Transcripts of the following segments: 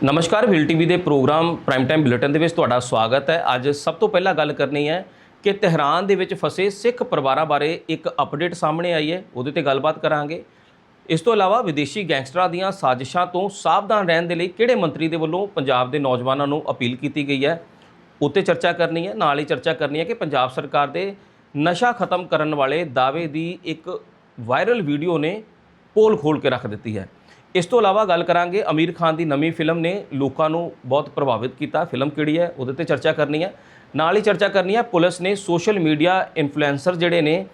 ਨਮਸਕਾਰ ਵਿਲ ਟੀਵੀ ਦੇ ਪ੍ਰੋਗਰਾਮ ਪ੍ਰਾਈਮ ਟਾਈਮ ਬੁਲੇਟਿਨ ਦੇ ਵਿੱਚ ਤੁਹਾਡਾ ਸਵਾਗਤ ਹੈ। ਅੱਜ ਸਭ ਤੋਂ ਪਹਿਲਾਂ ਗੱਲ ਕਰਨੀ ਹੈ ਕਿ ਤਹਿਰਾਨ ਦੇ ਵਿੱਚ ਫਸੇ ਸਿੱਖ ਪਰਿਵਾਰਾਂ ਬਾਰੇ ਇੱਕ ਅਪਡੇਟ ਸਾਹਮਣੇ ਆਈ ਹੈ। ਉਹਦੇ ਤੇ ਗੱਲਬਾਤ ਕਰਾਂਗੇ। ਇਸ ਤੋਂ ਇਲਾਵਾ ਵਿਦੇਸ਼ੀ ਗੈਂਗਸਟਰਾਂ ਦੀਆਂ ਸਾਜ਼ਿਸ਼ਾਂ ਤੋਂ ਸਾਵਧਾਨ ਰਹਿਣ ਦੇ ਲਈ ਕਿਹੜੇ ਮੰਤਰੀ ਦੇ ਵੱਲੋਂ ਪੰਜਾਬ ਦੇ ਨੌਜਵਾਨਾਂ ਨੂੰ ਅਪੀਲ ਕੀਤੀ ਗਈ ਹੈ, ਉੱਤੇ ਚਰਚਾ ਕਰਨੀ ਹੈ। ਨਾਲ ਹੀ ਚਰਚਾ ਕਰਨੀ ਹੈ ਕਿ ਪੰਜਾਬ ਸਰਕਾਰ ਦੇ ਨਸ਼ਾ ਖਤਮ ਕਰਨ ਵਾਲੇ ਦਾਅਵੇ ਦੀ ਇੱਕ ਵਾਇਰਲ ਵੀਡੀਓ ਨੇ ਪੋਲ ਖੋਲ ਕੇ ਰੱਖ ਦਿੱਤੀ ਹੈ। ਇਸ ਤੋਂ ਇਲਾਵਾ ਗੱਲ ਕਰਾਂਗੇ ਅਮੀਰ ਖਾਨ ਦੀ ਨਵੀਂ ਫਿਲਮ ਨੇ ਲੋਕਾਂ ਨੂੰ ਬਹੁਤ ਪ੍ਰਭਾਵਿਤ ਕੀਤਾ। ਫਿਲਮ ਕਿਹੜੀ ਹੈ? ਉਹਦੇ ਤੇ ਚਰਚਾ ਕਰਨੀ ਹੈ। ਨਾਲ ਹੀ ਚਰਚਾ ਕਰਨੀ ਹੈ, ਪੁਲਿਸ ਨੇ ਸੋਸ਼ਲ ਮੀਡੀਆ ਇਨਫਲੂਐਂਸਰ ਜਿਹੜੇ ਨੇ,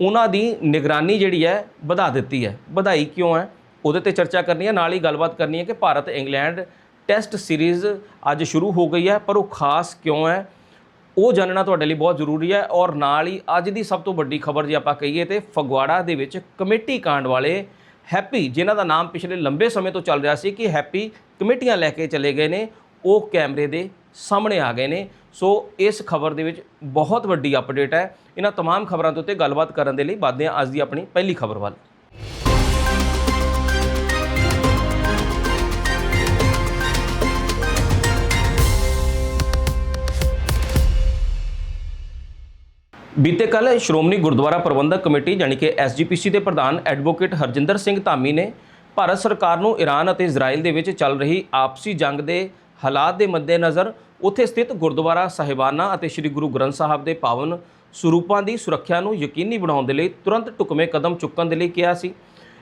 ਉਹਨਾਂ ਦੀ ਨਿਗਰਾਨੀ ਜਿਹੜੀ ਹੈ, ਵਧਾ ਦਿੱਤੀ ਹੈ। ਵਧਾਈ ਕਿਉਂ ਹੈ? ਉਹਦੇ ਤੇ ਚਰਚਾ ਕਰਨੀ ਹੈ। ਨਾਲ ਹੀ ਗੱਲਬਾਤ ਕਰਨੀ ਹੈ ਕਿ ਭਾਰਤ ਇੰਗਲੈਂਡ ਟੈਸਟ ਸੀਰੀਜ਼ ਅੱਜ ਸ਼ੁਰੂ ਹੋ ਗਈ ਹੈ, ਪਰ ਉਹ ਖਾਸ ਕਿਉਂ ਹੈ? ਉਹ ਜਾਣਨਾ ਤੁਹਾਡੇ ਲਈ ਬਹੁਤ ਜ਼ਰੂਰੀ ਹੈ ਔਰ ਨਾਲ ਹੀ ਅੱਜ ਦੀ ਸਭ ਤੋਂ ਵੱਡੀ ਖਬਰ ਜੇ ਆਪਾਂ ਕਹੀਏ ਤੇ ਫਗਵਾੜਾ ਦੇ ਵਿੱਚ ਕਮੇਟੀ ਕਾਂਡ ਵਾਲੇ ਹੈਪੀ ਜਿਨ੍ਹਾਂ ਦਾ ਨਾਮ ਪਿਛਲੇ ਲੰਬੇ ਸਮੇਂ ਤੋਂ ਚੱਲ ਰਿਹਾ ਸੀ ਕਿ ਹੈਪੀ ਕਮੇਟੀਆਂ ਲੈ ਕੇ ਚਲੇ ਗਏ ਨੇ ਉਹ ਕੈਮਰੇ ਦੇ ਸਾਹਮਣੇ ਆ ਗਏ ਨੇ ਸੋ ਇਸ ਖਬਰ ਦੇ ਵਿੱਚ ਬਹੁਤ ਵੱਡੀ ਅਪਡੇਟ ਹੈ ਇਹਨਾਂ तमाम ਖਬਰਾਂ ਦੇ ਉੱਤੇ ਗੱਲਬਾਤ ਕਰਨ ਦੇ ਲਈ ਵਧਦੇ ਹਾਂ ਅੱਜ ਦੀ ਆਪਣੀ ਪਹਿਲੀ ਖਬਰ ਵੱਲ ਬੀਤੇ ਕੱਲ ਸ਼੍ਰੋਮਣੀ ਗੁਰਦੁਆਰਾ ਪ੍ਰਬੰਧਕ ਕਮੇਟੀ ਯਾਨੀ ਕਿ ਐਸਜੀਪੀਸੀ ਦੇ ਪ੍ਰਧਾਨ ਐਡਵੋਕੇਟ ਹਰਜਿੰਦਰ ਸਿੰਘ ਧਾਮੀ ਨੇ ਭਾਰਤ ਸਰਕਾਰ ਨੂੰ ਈਰਾਨ ਅਤੇ ਇਜ਼ਰਾਈਲ ਦੇ ਵਿੱਚ ਚੱਲ ਰਹੀ ਆਪਸੀ ਜੰਗ ਦੇ ਹਾਲਾਤ ਦੇ ਮੱਦੇਨਜ਼ਰ ਉੱਥੇ ਸਥਿਤ ਗੁਰਦੁਆਰਾ ਸਾਹਿਬਾਨਾ ਅਤੇ ਸ੍ਰੀ ਗੁਰੂ ਗ੍ਰੰਥ ਸਾਹਿਬ ਦੇ ਪਾਵਨ ਸਰੂਪਾਂ ਦੀ ਸੁਰੱਖਿਆ ਨੂੰ ਯਕੀਨੀ ਬਣਾਉਣ ਦੇ ਲਈ ਤੁਰੰਤ ਢੁਕਵੇਂ ਕਦਮ ਚੁੱਕਣ ਦੇ ਲਈ ਕਿਹਾ ਸੀ।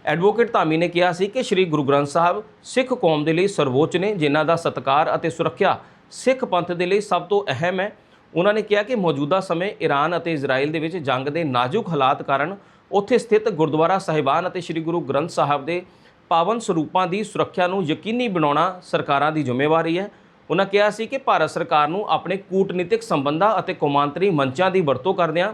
ਐਡਵੋਕੇਟ ਧਾਮੀ ਨੇ ਕਿਹਾ ਸੀ ਕਿ ਸ੍ਰੀ ਗੁਰੂ ਗ੍ਰੰਥ ਸਾਹਿਬ ਸਿੱਖ ਕੌਮ ਦੇ ਲਈ ਸਰਵੋੱਚ ਨੇ, ਜਿਨ੍ਹਾਂ ਦਾ ਸਤਿਕਾਰ ਅਤੇ ਸੁਰੱਖਿਆ ਸਿੱਖ ਪੰਥ ਦੇ ਲਈ ਸਭ ਤੋਂ ਅਹਿਮ ਹੈ। ਉਹਨਾਂ ਨੇ ਕਿਹਾ ਕਿ ਮੌਜੂਦਾ ਸਮੇਂ ਈਰਾਨ ਅਤੇ ਇਜ਼ਰਾਈਲ ਦੇ ਵਿੱਚ ਜੰਗ ਦੇ ਨਾਜ਼ੁਕ ਹਾਲਾਤ ਕਾਰਨ ਉੱਥੇ ਸਥਿਤ ਗੁਰਦੁਆਰਾ ਸਾਹਿਬਾਨ ਅਤੇ ਸ੍ਰੀ ਗੁਰੂ ਗ੍ਰੰਥ ਸਾਹਿਬ ਦੇ ਪਾਵਨ ਸਰੂਪਾਂ ਦੀ ਸੁਰੱਖਿਆ ਨੂੰ ਯਕੀਨੀ ਬਣਾਉਣਾ ਸਰਕਾਰਾਂ ਦੀ ਜ਼ਿੰਮੇਵਾਰੀ ਹੈ। ਉਹਨਾਂ ਕਿਹਾ ਸੀ ਕਿ ਭਾਰਤ ਸਰਕਾਰ ਨੂੰ ਆਪਣੇ ਕੂਟਨੀਤਿਕ ਸੰਬੰਧਾਂ ਅਤੇ ਕੌਮਾਂਤਰੀ ਮੰਚਾਂ ਦੀ ਵਰਤੋਂ ਕਰਦਿਆਂ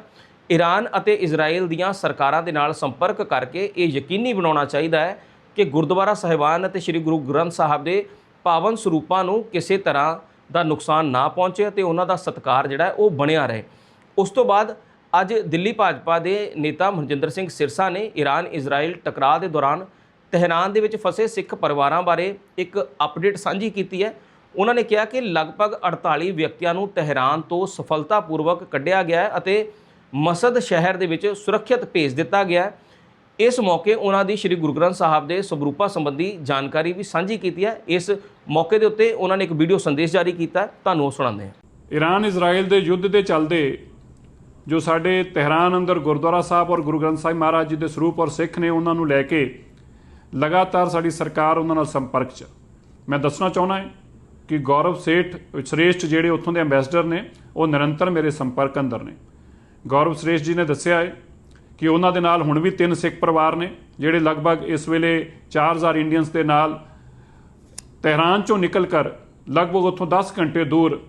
ਈਰਾਨ ਅਤੇ ਇਜ਼ਰਾਈਲ ਦੀਆਂ ਸਰਕਾਰਾਂ ਦੇ ਨਾਲ ਸੰਪਰਕ ਕਰਕੇ ਇਹ ਯਕੀਨੀ ਬਣਾਉਣਾ ਚਾਹੀਦਾ ਹੈ ਕਿ ਗੁਰਦੁਆਰਾ ਸਾਹਿਬਾਨ ਅਤੇ ਸ੍ਰੀ ਗੁਰੂ ਗ੍ਰੰਥ ਸਾਹਿਬ ਦੇ ਪਾਵਨ ਸਰੂਪਾਂ ਨੂੰ ਕਿਸੇ ਤਰ੍ਹਾਂ ਦਾ ਨੁਕਸਾਨ ਨਾ ਪਹੁੰਚੇ ਅਤੇ ਉਹਨਾਂ ਦਾ ਸਤਿਕਾਰ ਜਿਹੜਾ ਉਹ ਬਣਿਆ ਰਹੇ। ਉਸ ਤੋਂ ਬਾਅਦ ਅੱਜ ਦਿੱਲੀ ਭਾਜਪਾ ਦੇ ਨੇਤਾ ਮਨਜਿੰਦਰ ਸਿੰਘ ਸਿਰਸਾ ਨੇ ਈਰਾਨ ਇਜ਼ਰਾਈਲ ਟਕਰਾਅ ਦੇ ਦੌਰਾਨ ਤਹਿਰਾਨ ਦੇ ਵਿੱਚ ਫਸੇ ਸਿੱਖ ਪਰਿਵਾਰਾਂ ਬਾਰੇ ਇੱਕ ਅਪਡੇਟ ਸਾਂਝੀ ਕੀਤੀ ਹੈ। ਉਹਨਾਂ ਨੇ ਕਿਹਾ ਕਿ ਲਗਭਗ 48 ਵਿਅਕਤੀਆਂ ਨੂੰ ਤਹਿਰਾਨ ਤੋਂ ਸਫਲਤਾਪੂਰਵਕ ਕੱਢਿਆ ਗਿਆ ਹੈ ਅਤੇ ਮਸਦ ਸ਼ਹਿਰ ਦੇ ਵਿੱਚ ਸੁਰੱਖਿਅਤ ਭੇਜ ਦਿੱਤਾ ਗਿਆ ਹੈ। ਇਸ ਮੌਕੇ ਉਹਨਾਂ ਦੀ ਸ੍ਰੀ ਗੁਰੂ ਗ੍ਰੰਥ ਸਾਹਿਬ ਦੇ ਸਵਰੂਪਾਂ ਸੰਬੰਧੀ ਜਾਣਕਾਰੀ ਵੀ ਸਾਂਝੀ ਕੀਤੀ ਹੈ। ਇਸ ਮੌਕੇ ਦੇ ਉੱਤੇ ਉਹਨਾਂ ਨੇ ਇੱਕ ਵੀਡੀਓ ਸੰਦੇਸ਼ ਜਾਰੀ ਕੀਤਾ ਤੁਹਾਨੂੰ ਉਹ ਸੁਣਾਉਂਦੇ ਹਾਂ। ਈਰਾਨ ਇਜ਼ਰਾਈਲ ਦੇ ਯੁੱਧ ਦੇ ਚੱਲਦੇ ਜੋ ਸਾਡੇ ਤਹਿਰਾਨ ਅੰਦਰ ਗੁਰਦੁਆਰਾ ਸਾਹਿਬ ਔਰ ਗੁਰੂ ਗ੍ਰੰਥ ਸਾਹਿਬ ਮਹਾਰਾਜ ਜੀ ਦੇ ਸਰੂਪ ਔਰ ਸਿੱਖ ਨੇ ਉਹਨਾਂ ਨੂੰ ਲੈ ਕੇ ਲਗਾਤਾਰ ਸਾਡੀ ਸਰਕਾਰ ਉਹਨਾਂ ਨਾਲ ਸੰਪਰਕ 'ਚ। ਮੈਂ ਦੱਸਣਾ ਚਾਹੁੰਦਾ ਹਾਂ ਕਿ ਗੌਰਵ ਸੇਠ ਸ੍ਰੇਸ਼ਟ ਜਿਹੜੇ ਉੱਥੋਂ ਦੇ ਐਮਬੈਸਡਰ ਨੇ, ਉਹ ਨਿਰੰਤਰ ਮੇਰੇ ਸੰਪਰਕ ਅੰਦਰ ਨੇ। ਗੌਰਵ ਸ੍ਰੇਸ਼ਟ ਜੀ ਨੇ ਦੱਸਿਆ ਹੈ ਕਿ ਉਹਨਾਂ ਦੇ ਨਾਲ ਹੁਣ ਵੀ ਤਿੰਨ ਸਿੱਖ ਪਰਿਵਾਰ ਨੇ ਜਿਹੜੇ ਲਗਭਗ ਇਸ ਵੇਲੇ 4000 ਇੰਡੀਅਨਸ ਦੇ ਨਾਲ ਤਹਿਰਾਨ ਚੋਂ ਨਿਕਲ ਕਰ ਲਗਭਗ ਉੱਥੋਂ 10 ਘੰਟੇ ਦੂਰ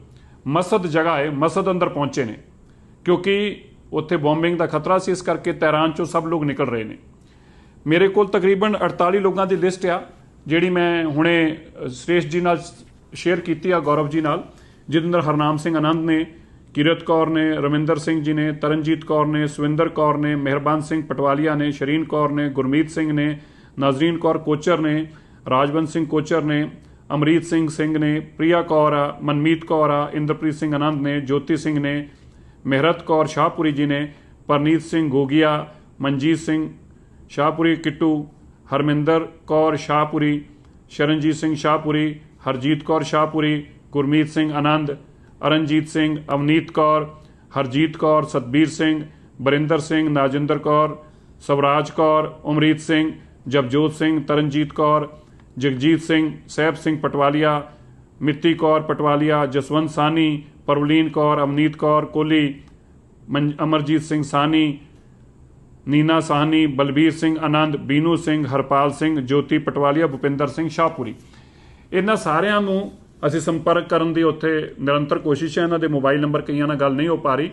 ਮਸਦ ਜਗ੍ਹਾ ਹੈ ਮਸਦ ਅੰਦਰ ਪਹੁੰਚੇ ਨੇ। ਕਿਉਂਕਿ ਉੱਥੇ ਬੰਬਿੰਗ ਦਾ ਖਤਰਾ ਸੀ ਇਸ ਕਰਕੇ ਤਹਿਰਾਨ ਚੋਂ ਸਭ ਲੋਕ ਨਿਕਲ ਰਹੇ ਨੇ। ਮੇਰੇ ਕੋਲ ਤਕਰੀਬਨ 48 ਲੋਕਾਂ ਦੀ ਲਿਸਟ ਆ ਜਿਹੜੀ ਮੈਂ ਹੁਣੇ ਅ, ਜੀ ਨਾਲ ਸ਼ੇਅਰ ਕੀਤੀ ਆ ਗੌਰਵ ਜੀ ਨਾਲ ਜਿਹਦੇ ਅੰਦਰ ਹਰਨਾਮ ਸਿੰਘ ਆਨੰਦ ਨੇ ਕਿਰਤ ਕੌਰ ਨੇ ਰਮਿੰਦਰ ਸਿੰਘ ਜੀ ਨੇ ਤਰਨਜੀਤ ਕੌਰ ਨੇ ਸੁਵਿੰਦਰ ਕੌਰ ਨੇ ਮਿਹਰਬਾਨ ਸਿੰਘ ਪਟਵਾਲੀਆ ਨੇ ਸ਼ਰੀਨ ਕੌਰ ਨੇ ਗੁਰਮੀਤ ਸਿੰਘ ਨੇ ਨਾਜ਼ਰੀਨ ਕੌਰ ਕੋਚਰ ਨੇ ਰਾਜਵੰਤ ਸਿੰਘ ਕੋਚਰ ਨੇ ਅਮਰੀਤ ਸਿੰਘ ਸਿੰਘ ਨੇ ਪ੍ਰਿਆ ਕੌਰ ਆ ਮਨਮੀਤ ਕੌਰ ਆ ਇੰਦਰਪ੍ਰੀਤ ਸਿੰਘ ਆਨੰਦ ਨੇ ਜੋਤੀ ਸਿੰਘ ਨੇ ਮਿਹਰਤ ਕੌਰ ਸ਼ਾਹਪੁਰੀ ਜੀ ਨੇ ਪਰਨੀਤ ਸਿੰਘ ਗੋਗੀਆ ਮਨਜੀਤ ਸਿੰਘ ਸ਼ਾਹਪੁਰੀ ਕਿੱਟੂ ਹਰਮਿੰਦਰ ਕੌਰ ਸ਼ਾਹਪੁਰੀ ਸ਼ਰਨਜੀਤ ਸਿੰਘ ਸ਼ਾਹਪੁਰੀ ਹਰਜੀਤ ਕੌਰ ਸ਼ਾਹਪੁਰੀ ਗੁਰਮੀਤ ਸਿੰਘ ਆਨੰਦ ਅਰਨਜੀਤ ਸਿੰਘ, ਅਵਨੀਤ ਕੌਰ, ਹਰਜੀਤ ਕੌਰ, ਸਤਬੀਰ ਸਿੰਘ, ਬਰਿੰਦਰ ਸਿੰਘ, ਨਾਜਿੰਦਰ ਕੌਰ, ਸਵਰਾਜ ਕੌਰ, ਉਮਰੀਤ ਸਿੰਘ ਜਪਜੋਤ ਸਿੰਘ, ਤਰਨਜੀਤ ਕੌਰ, ਜਗਜੀਤ ਸਿੰਘ, ਸਹਿਬ ਸਿੰਘ ਪਟਵਾਲੀਆ, ਮਿੱਤੀ ਕੌਰ ਪਟਵਾਲੀਆ, ਜਸਵੰਤ ਸਾਨੀ ਪਰਵਲੀਨ ਕੌਰ, ਅਵਨੀਤ ਕੌਰ ਕੋਲੀ ਮਨ- ਅਮਰਜੀਤ ਸਿੰਘ ਸਾਨੀ ਨੀਨਾ ਸਾਹਨੀ, ਬਲਬੀਰ ਸਿੰਘ ਆਨੰਦ, ਬੀਨੂ ਸਿੰਘ, ਹਰਪਾਲ ਸਿੰਘ, ਜੋਤੀ ਪਟਵਾਲੀਆ, ਭੁਪਿੰਦਰ ਸਿੰਘ ਸ਼ਾਹਪੁਰੀ। ਇਹਨਾਂ ਸਾਰਿਆਂ ਨੂੰ ਅਸੀਂ ਸੰਪਰਕ ਕਰਨ ਦੀ ਉੱਥੇ ਨਿਰੰਤਰ ਕੋਸ਼ਿਸ਼ ਹੈ, ਇਹਨਾਂ ਦੇ ਮੋਬਾਈਲ ਨੰਬਰ ਕਈਆਂ ਨਾਲ ਗੱਲ ਨਹੀਂ ਹੋ ਪਾ ਰਹੀ।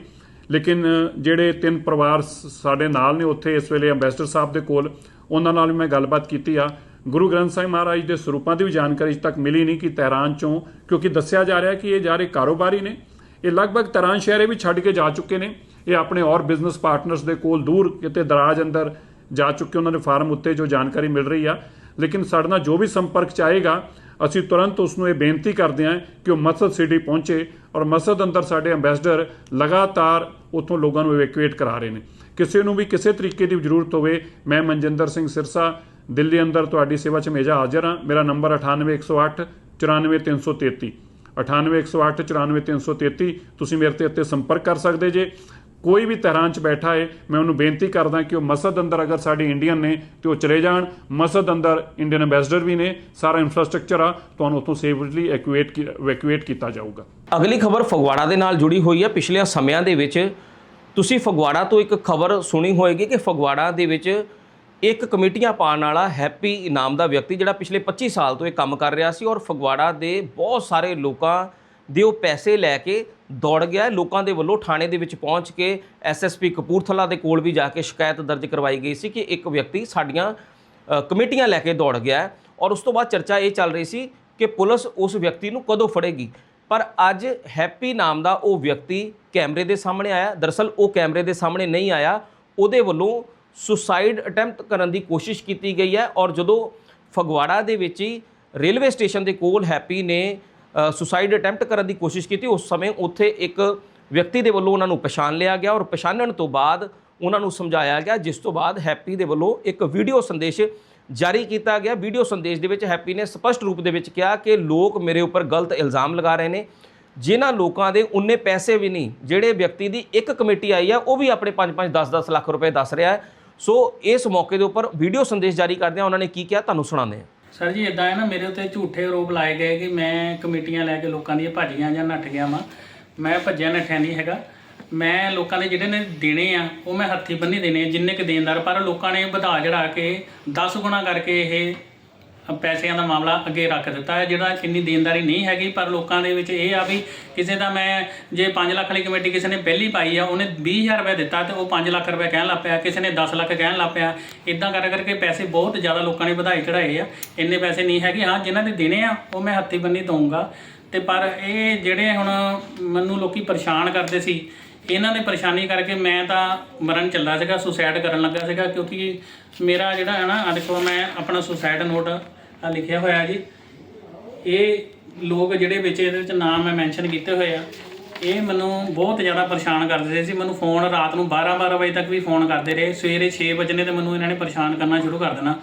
ਲੇਕਿਨ ਜਿਹੜੇ ਤਿੰਨ ਪਰਿਵਾਰ ਸਾਡੇ ਨਾਲ ਨੇ ਉੱਥੇ ਇਸ ਵੇਲੇ ਅੰਬੈਸਡਰ ਸਾਹਿਬ ਦੇ ਕੋਲ, ਉਹਨਾਂ ਨਾਲ ਵੀ ਮੈਂ ਗੱਲਬਾਤ ਕੀਤੀ ਆ। ਗੁਰੂ ਗ੍ਰੰਥ ਸਾਹਿਬ ਮਹਾਰਾਜ ਦੇ ਸਰੂਪਾਂ ਦੀ ਵੀ ਜਾਣਕਾਰੀ ਅਜੇ ਤੱਕ ਮਿਲੀ ਨਹੀਂ ਕਿ ਤਹਿਰਾਨ ਚੋਂ, ਕਿਉਂਕਿ ਦੱਸਿਆ ਜਾ ਰਿਹਾ ਕਿ ਇਹ ਜਾ ਰਹੇ ਕਾਰੋਬਾਰੀ ਨੇ। ਇਹ ਲਗਭਗ ਤਹਿਰਾਨ ਸ਼ਹਿਰੇ ਵੀ ਛੱਡ ਕੇ ਜਾ ਚੁੱਕੇ ਨੇ। ਇਹ ਆਪਣੇ ਔਰ ਬਿਜ਼ਨਸ ਪਾਰਟਨਰਸ ਦੇ ਕੋਲ ਦੂਰ ਕਿਤੇ ਦਰਾਜ ਅੰਦਰ ਜਾ ਚੁੱਕੇ, ਉਹਨਾਂ ਦੇ ਫਾਰਮ ਉੱਤੇ ਜੋ ਜਾਣਕਾਰੀ ਮਿਲ ਰਹੀ ਆ। ਲੇਕਿਨ ਸਾਡੇ ਨਾਲ ਜੋ ਵੀ ਸੰਪਰਕ ਚ ਆਏਗਾ ਅਸੀਂ ਤੁਰੰਤ ਉਸ ਨੂੰ ਇਹ ਬੇਨਤੀ ਕਰਦੇ ਹਾਂ ਕਿ ਉਹ ਮਸਜਿਦ ਸਿਟੀ ਪਹੁੰਚੇ ਔਰ ਮਸਜਿਦ ਅੰਦਰ ਸਾਡੇ ਐਮਬੈਸਡਰ ਲਗਾਤਾਰ ਉੱਥੋਂ ਲੋਕਾਂ ਨੂੰ ਇਵੈਕੂਏਟ ਕਰਾ ਰਹੇ ਨੇ। ਕਿਸੇ ਨੂੰ ਵੀ ਕਿਸੇ ਤਰੀਕੇ ਦੀ ਜ਼ਰੂਰਤ ਹੋਵੇ, ਮੈਂ ਮਨਜਿੰਦਰ ਸਿੰਘ ਸਿਰਸਾ, ਦਿੱਲੀ ਅੰਦਰ ਤੁਹਾਡੀ ਸੇਵਾ 'ਚ ਹਮੇਸ਼ਾ ਹਾਜ਼ਰ ਹਾਂ। ਮੇਰਾ ਨੰਬਰ 98108 94333 98108 94333 ਤੁਸੀਂ ਮੇਰੇ ਤੇ ਇੱਥੇ ਸੰਪਰਕ ਕਰ ਸਕਦੇ ਜੇ। ਕੋਈ ਵੀ ਤਹਿਰਾਨ 'ਚ ਬੈਠਾ ਹੈ ਮੈਂ ਉਹਨੂੰ ਬੇਨਤੀ ਕਰਦਾ ਕਿ ਉਹ ਮਸਜਿਦ ਅੰਦਰ ਅਗਰ ਸਾਡੇ ਇੰਡੀਅਨ ਨੇ ਤੇ ਉਹ ਚਲੇ ਜਾਣ। ਮਸਜਿਦ ਅੰਦਰ ਇੰਡੀਅਨ ਐਮਬੈਸਡਰ ਵੀ ਨੇ, ਸਾਰਾ ਇਨਫਰਾਸਟ੍ਰਕਚਰ ਆ, ਤੁਹਾਨੂੰ ਉੱਥੋਂ ਸੇਫਲੀ ਐਕੂਏਟ ਇਵੈਕੂਏਟ ਕੀਤਾ ਜਾਊਗਾ। ਅਗਲੀ ਖਬਰ ਫਗਵਾੜਾ ਦੇ ਨਾਲ ਜੁੜੀ ਹੋਈ ਹੈ ਪਿਛਲੇ ਸਮਿਆਂ ਦੇ ਵਿੱਚ ਤੁਸੀਂ ਫਗਵਾੜਾ ਤੋਂ ਇੱਕ ਖਬਰ ਸੁਣੀ ਹੋਏਗੀ ਕਿ ਫਗਵਾੜਾ ਦੇ ਵਿੱਚ ਇੱਕ ਕਮੇਟੀਆਂ ਪਾਉਣ ਵਾਲਾ ਹੈਪੀ ਇਨਾਮ ਦਾ ਵਿਅਕਤੀ ਜਿਹੜਾ ਪਿਛਲੇ 25 ਸਾਲ ਤੋਂ ਇਹ ਕੰਮ ਕਰ ਰਿਹਾ ਸੀ ਔਰ ਫਗਵਾੜਾ ਦੇ ਬਹੁਤ ਸਾਰੇ ਲੋਕਾਂ ਦੇ ਉਹ ਪੈਸੇ ਲੈ ਕੇ ਦੌੜ ਗਿਆ ਲੋਕਾਂ ਦੇ ਵੱਲੋਂ ਥਾਣੇ ਦੇ ਵਿੱਚ ਪਹੁੰਚ ਕੇ ਐਸਐਸਪੀ ਕਪੂਰਥਲਾ ਦੇ ਕੋਲ ਵੀ ਜਾ ਕੇ ਸ਼ਿਕਾਇਤ ਦਰਜ ਕਰਵਾਈ ਗਈ ਸੀ ਕਿ ਇੱਕ ਵਿਅਕਤੀ ਸਾਡੀਆਂ ਕਮੇਟੀਆਂ ਲੈ ਕੇ ਦੌੜ ਗਿਆ ਔਰ ਉਸ ਤੋਂ ਬਾਅਦ ਚਰਚਾ ਇਹ ਚੱਲ ਰਹੀ ਸੀ ਕਿ ਪੁਲਿਸ ਉਸ ਵਿਅਕਤੀ ਨੂੰ ਕਦੋਂ ਫੜੇਗੀ। ਪਰ ਅੱਜ ਹੈਪੀ ਨਾਮ ਦਾ ਉਹ ਵਿਅਕਤੀ ਕੈਮਰੇ ਦੇ ਸਾਹਮਣੇ ਆਇਆ। ਦਰਅਸਲ ਉਹ ਕੈਮਰੇ ਦੇ ਸਾਹਮਣੇ ਨਹੀਂ ਆਇਆ। ਉਹਦੇ ਵੱਲੋਂ ਸੁਸਾਈਡ ਅਟੈਂਪਟ ਕਰਨ ਦੀ ਕੋਸ਼ਿਸ਼ ਕੀਤੀ ਗਈ ਹੈ ਔਰ ਜਦੋਂ ਫਗਵਾੜਾ ਦੇ ਵਿੱਚ ਹੀ ਰੇਲਵੇ ਸਟੇਸ਼ਨ ਦੇ ਕੋਲ ਹੈਪੀ ਨੇ ਸੁਸਾਈਡ ਅਟੈਂਪਟ ਕਰਨ ਦੀ ਕੋਸ਼ਿਸ਼ ਕੀਤੀ। ਉਸ ਸਮੇਂ ਉੱਥੇ ਇੱਕ ਵਿਅਕਤੀ ਦੇ ਵੱਲੋਂ ਉਹਨਾਂ ਨੂੰ ਪਛਾਣ ਲਿਆ ਗਿਆ ਔਰ ਪਛਾਣਨ ਤੋਂ ਬਾਅਦ ਉਹਨਾਂ ਨੂੰ ਸਮਝਾਇਆ ਗਿਆ, ਜਿਸ ਤੋਂ ਬਾਅਦ ਹੈਪੀ ਦੇ ਵੱਲੋਂ ਇੱਕ ਵੀਡੀਓ ਸੰਦੇਸ਼ ਜਾਰੀ ਕੀਤਾ ਗਿਆ। ਵੀਡੀਓ ਸੰਦੇਸ਼ ਦੇ ਵਿੱਚ ਹੈਪੀ ਨੇ ਸਪਸ਼ਟ ਰੂਪ ਦੇ ਵਿੱਚ ਕਿਹਾ ਕਿ ਲੋਕ ਮੇਰੇ ਉੱਪਰ ਗਲਤ ਇਲਜ਼ਾਮ ਲਗਾ ਰਹੇ ਨੇ। ਜਿਨ੍ਹਾਂ ਲੋਕਾਂ ਦੇ ਉਨੇ ਪੈਸੇ ਵੀ ਨਹੀਂ, ਜਿਹੜੇ ਵਿਅਕਤੀ ਦੀ ਇੱਕ ਕਮੇਟੀ ਆਈ ਹੈ ਉਹ ਵੀ ਆਪਣੇ 5-5 10-10 ਲੱਖ ਰੁਪਏ ਦੱਸ ਰਿਹਾ ਹੈ। ਸੋ ਇਸ ਮੌਕੇ ਦੇ ਉੱਪਰ ਵੀਡੀਓ ਸੰਦੇਸ਼ ਜਾਰੀ ਕਰਦਿਆਂ ਉਹਨਾਂ ਨੇ ਕੀ ਕਿਹਾ? ਤੁਹਾਨੂੰ ਸੁਣਾਉਂਦੇ ਹਾਂ। ਸਰ ਜੀ ਇਦਾਂ ਹੈ ਨਾ ਮੇਰੇ ਉੱਤੇ ਝੂਠੇ ਆਰੋਪ ਲਾਏ ਗਏ ਕਿ ਮੈਂ ਕਮੇਟੀਆਂ ਲੈ ਕੇ ਲੋਕਾਂ ਦੀਆਂ ਭੱਜੀਆਂ ਜਾਂ ਨੱਠ ਗਿਆ ਵਾਂ। ਮੈਂ ਭੱਜਿਆ ਨੱਠਿਆ ਨਹੀਂ ਹੈਗਾ। ਮੈਂ ਲੋਕਾਂ ਦੇ ਜਿਹੜੇ ਨੇ ਦੇਣੇ ਆ ਉਹ ਮੈਂ ਹੱਥੀ ਬੰਨੀ ਦੇਣੇ ਆ, ਜਿੰਨੇ ਕੁ ਦੇਣਦਾਰ ਪਰ ਲੋਕਾਂ ਨੇ ਵਧਾ ਚੜਾ ਕੇ 10 ਗੁਣਾ ਕਰਕੇ ਇਹ ਪੈਸਿਆਂ ਦਾ ਮਾਮਲਾ ਅੱਗੇ ਰੱਖ ਦਿੱਤਾ ਹੈ, ਜਿਹੜਾ ਇੰਨੀ ਦੇਣਦਾਰੀ ਨਹੀਂ ਹੈਗੀ, ਪਰ ਲੋਕਾਂ ਦੇ ਵਿੱਚ ਇਹ ਆ ਵੀ ਕਿਸੇ ਦਾ ਮੈਂ ਜੇ 5 ਲੱਖ ਵਾਲੀ ਕਮੇਟੀ ਕਿਸੇ ਨੇ ਪਹਿਲੀ ਪਾਈ ਆ, ਉਹਨੇ 20000 ਰੁਪਏ ਦਿੱਤਾ ਤੇ ਉਹ 5 ਲੱਖ ਰੁਪਏ ਕਹਿਣ ਲੱਗ ਪਿਆ, ਕਿਸੇ ਨੇ 10 ਲੱਖ ਕਹਿਣ ਲੱਗ ਪਿਆ ਇਦਾਂ ਕਰ ਕਰਕੇ ਪੈਸੇ ਬਹੁਤ ਜ਼ਿਆਦਾ ਲੋਕਾਂ ਨੇ ਵਧਾਈ ਚੜਾਏ ਆ, ਇੰਨੇ ਪੈਸੇ ਨਹੀਂ ਹੈਗੇ, ਹਾਂ, ਜਿਨ੍ਹਾਂ ਦੇ ਦੇਣੇ ਆ, ਉਹ ਮੈਂ ਹੱਥੀ ਬੰਨੀ ਦਊਂਗਾ। ਤੇ ਪਰ ਇਹ ਜਿਹੜੇ ਹੁਣ ਮੈਨੂੰ ਲੋਕੀ ਪਰੇਸ਼ਾਨ ਕਰਦੇ ਸੀ, ਇਹਨਾਂ ਦੇ ਪਰੇਸ਼ਾਨੀ ਕਰਕੇ ਮੈਂ ਤਾਂ ਮਰਨ ਚੱਲਾ ਸੀਗਾ ਸੁਸਾਈਡ ਕਰਨ ਲੱਗਾ ਸੀਗਾ, ਕਿਉਂਕਿ ਮੇਰਾ ਜਿਹੜਾ ਹੈ ਨਾ, ਆਹ ਦੇਖੋ ਮੈਂ ਆਪਣਾ ਸੁਸਾਈਡ ਨੋਟ ਆ ਲਿਖਿਆ ਹੋਇਆ ਜੀ। ਇਹ ਲੋਕ ਜਿਹੜੇ ਵਿੱਚ ਇਹਦੇ ਵਿੱਚ ਨਾਮ ਮੈਂ ਮੈਂਸ਼ਨ ਕੀਤੇ ਹੋਏ ਆ, ਇਹ ਮੈਨੂੰ ਬਹੁਤ ਜ਼ਿਆਦਾ ਪਰੇਸ਼ਾਨ ਕਰਦੇ ਸੀ। ਮੈਨੂੰ ਫੋਨ ਰਾਤ ਨੂੰ 12 12 ਵਜੇ ਤੱਕ ਵੀ ਫੋਨ ਕਰਦੇ ਰਹੇ। ਸਵੇਰੇ 6 ਵਜੇ ਤੇ ਮੈਨੂੰ ਇਹਨਾਂ ਨੇ ਪਰੇਸ਼ਾਨ ਕਰਨਾ ਸ਼ੁਰੂ ਕਰ ਦੇਣਾ।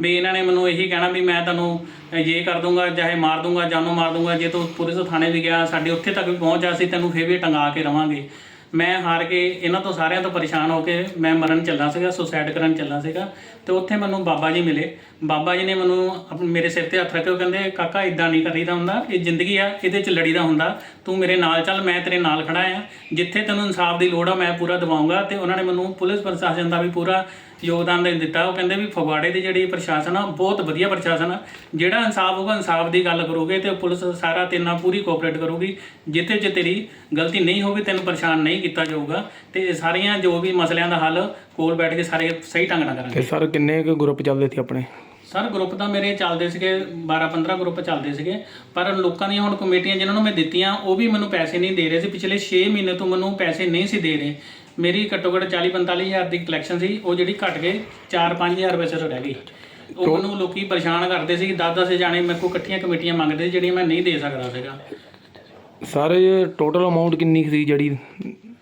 ਵੀ ਇਹਨਾਂ ਨੇ ਮੈਨੂੰ ਇਹੀ ਕਹਿਣਾ ਵੀ ਮੈਂ ਤੁਹਾਨੂੰ ਜੇ ਕਰ ਦੂੰਗਾ, ਚਾਹੇ ਮਾਰ ਦੂੰਗਾ, ਜਾਨੋਂ ਮਾਰ ਦੂੰਗਾ, ਜੇ ਤੂੰ ਪੁਲਿਸ ਥਾਣੇ ਵੀ ਗਿਆ, ਸਾਡੇ ਉੱਥੇ ਤੱਕ ਵੀ ਪਹੁੰਚ ਜਾ ਸੀ ਤੈਨੂੰ ਫੇਰ ਵੀ ਟੰਗਾ ਕੇ ਰਵਾਂਗੇ। ਮੈਂ ਹਾਰ ਕੇ ਇਹਨਾਂ ਤੋਂ ਸਾਰਿਆਂ ਤੋਂ ਪਰੇਸ਼ਾਨ ਹੋ ਕੇ ਮੈਂ ਮਰਨ ਚੱਲਣਾ ਸੀਗਾ ਸੁਸਾਇਡ ਕਰਨ ਚੱਲਣਾ ਸੀਗਾ। ਤੇ ਉੱਥੇ ਮੈਨੂੰ ਬਾਬਾ ਜੀ ਮਿਲੇ। ਬਾਬਾ ਜੀ ਨੇ ਮੈਨੂੰ ਆਪ- ਮੇਰੇ ਸਿਰ ਤੇ ਹੱਥ ਰੱਖ ਕੇ ਉਹ ਕਹਿੰਦੇ, ਕਾਕਾ ਇਦਾਂ ਨਹੀਂ ਕਰੀਦਾ ਹੁੰਦਾ। ਇਹ ਜ਼ਿੰਦਗੀ ਆ, ਇਹਦੇ 'ਚ ਲੜੀਦਾ ਹੁੰਦਾ। ਤੂੰ ਮੇਰੇ ਨਾਲ ਚੱਲ, ਮੈਂ ਤੇਰੇ ਨਾਲ ਖੜਾ ਆ। ਜਿੱਥੇ ਤੈਨੂੰ ਇਨਸਾਫ ਦੀ ਲੋੜ ਆ, ਮੈਂ ਪੂਰਾ ਦਿਵਾਉਂਗਾ। ਤੇ ਉਹਨਾਂ ਨੇ ਮੈਨੂੰ ਪੁਲਿਸ ਪ੍ਰਸ਼ਾਸਨ ਦਾ ਵੀ ਪੂਰਾ ਯੋਗਦਾਨ ਦੇ ਦਿੱਤਾ। ਉਹ ਕਹਿੰਦੇ ਵੀ ਫਗਵਾੜੇ ਦੀ ਜਿਹੜੀ ਪ੍ਰਸ਼ਾਸਨ ਆ ਬਹੁਤ ਵਧੀਆ ਪ੍ਰਸ਼ਾਸਨ ਆ। ਜਿਹੜਾ ਇਨਸਾਫ ਹੋਊਗਾ, ਇਨਸਾਫ ਦੀ ਗੱਲ ਕਰੋਗੇ ਤੇ ਪੁਲਿਸ ਸਾਰਾ ਤੇਰੇ ਨਾਲ ਪੂਰੀ ਕੋਆਪਰੇਟ ਕਰੂਗੀ। ਜਿੱਥੇ ਜੇ ਤੇਰੀ ਗਲਤੀ ਨਹੀਂ ਹੋਵੇ ਤੈਨੂੰ ਪਰੇਸ਼ਾਨ ਨਹੀਂ ਕੀਤਾ ਜਾਊਗਾ। ਤੇ ਇਹ ਸਾਰੀਆਂ ਜੋ ਵੀ ਮਸਲਿਆਂ ਦਾ ਹੱਲ ਕੋਲ ਬੈਠ ਕੇ ਸਾਰੇ ਸਹੀ ਢੰਗ ਨਾਲ ਕਰਾਂਗੇ। ਸਰ ਕਿੰਨੇ ਕੁ ਗਰੁੱਪ ਚੱਲਦੇ ਸੀ ਆਪਣੇ? ਸਰ ਗਰੁੱਪ ਤਾਂ ਮੇਰੇ ਚੱਲਦੇ ਸੀਗੇ 12 15 ਗਰੁੱਪ ਚੱਲਦੇ ਸੀਗੇ ਪਰ ਲੋਕਾਂ ਦੀਆਂ ਹੁਣ ਕਮੇਟੀਆਂ ਜਿਨ੍ਹਾਂ ਨੂੰ ਮੈਂ ਦਿੱਤੀਆਂ ਉਹ ਵੀ ਮੈਨੂੰ ਪੈਸੇ ਨਹੀਂ ਦੇ ਰਹੇ ਸੀ। ਪਿਛਲੇ 6 ਮਹੀਨੇ ਤੋਂ ਮੈਨੂੰ ਪੈਸੇ ਨਹੀਂ ਸੀ ਦੇ ਰਹੇ। ਮੇਰੀ ਘੱਟੋ ਘੱਟ 40 45 ਹਜ਼ਾਰ ਦੀ ਕਲੈਕਸ਼ਨ ਸੀ ਉਹ ਜਿਹੜੀ ਘਟ ਕੇ 4 5000 ਰੁਪਏ ਸਿਰ ਰਹਿ ਗਈ। ਉਹ ਮੈਨੂੰ ਲੋਕੀ ਪਰੇਸ਼ਾਨ ਕਰਦੇ ਸੀ 10 10 ਜਾਣੇ ਮੇਰੇ ਕੋਲ ਇਕੱਠੀਆਂ ਕਮੇਟੀਆਂ ਮੰਗਦੇ ਸੀ, ਜਿਹੜੀਆਂ ਮੈਂ ਨਹੀਂ ਦੇ ਸਕਦਾ ਸੀਗਾ। ਸਰ ਟੋਟਲ ਅਮਾਉਂਟ ਕਿੰਨੀ ਕੁ ਸੀ ਜਿਹੜੀ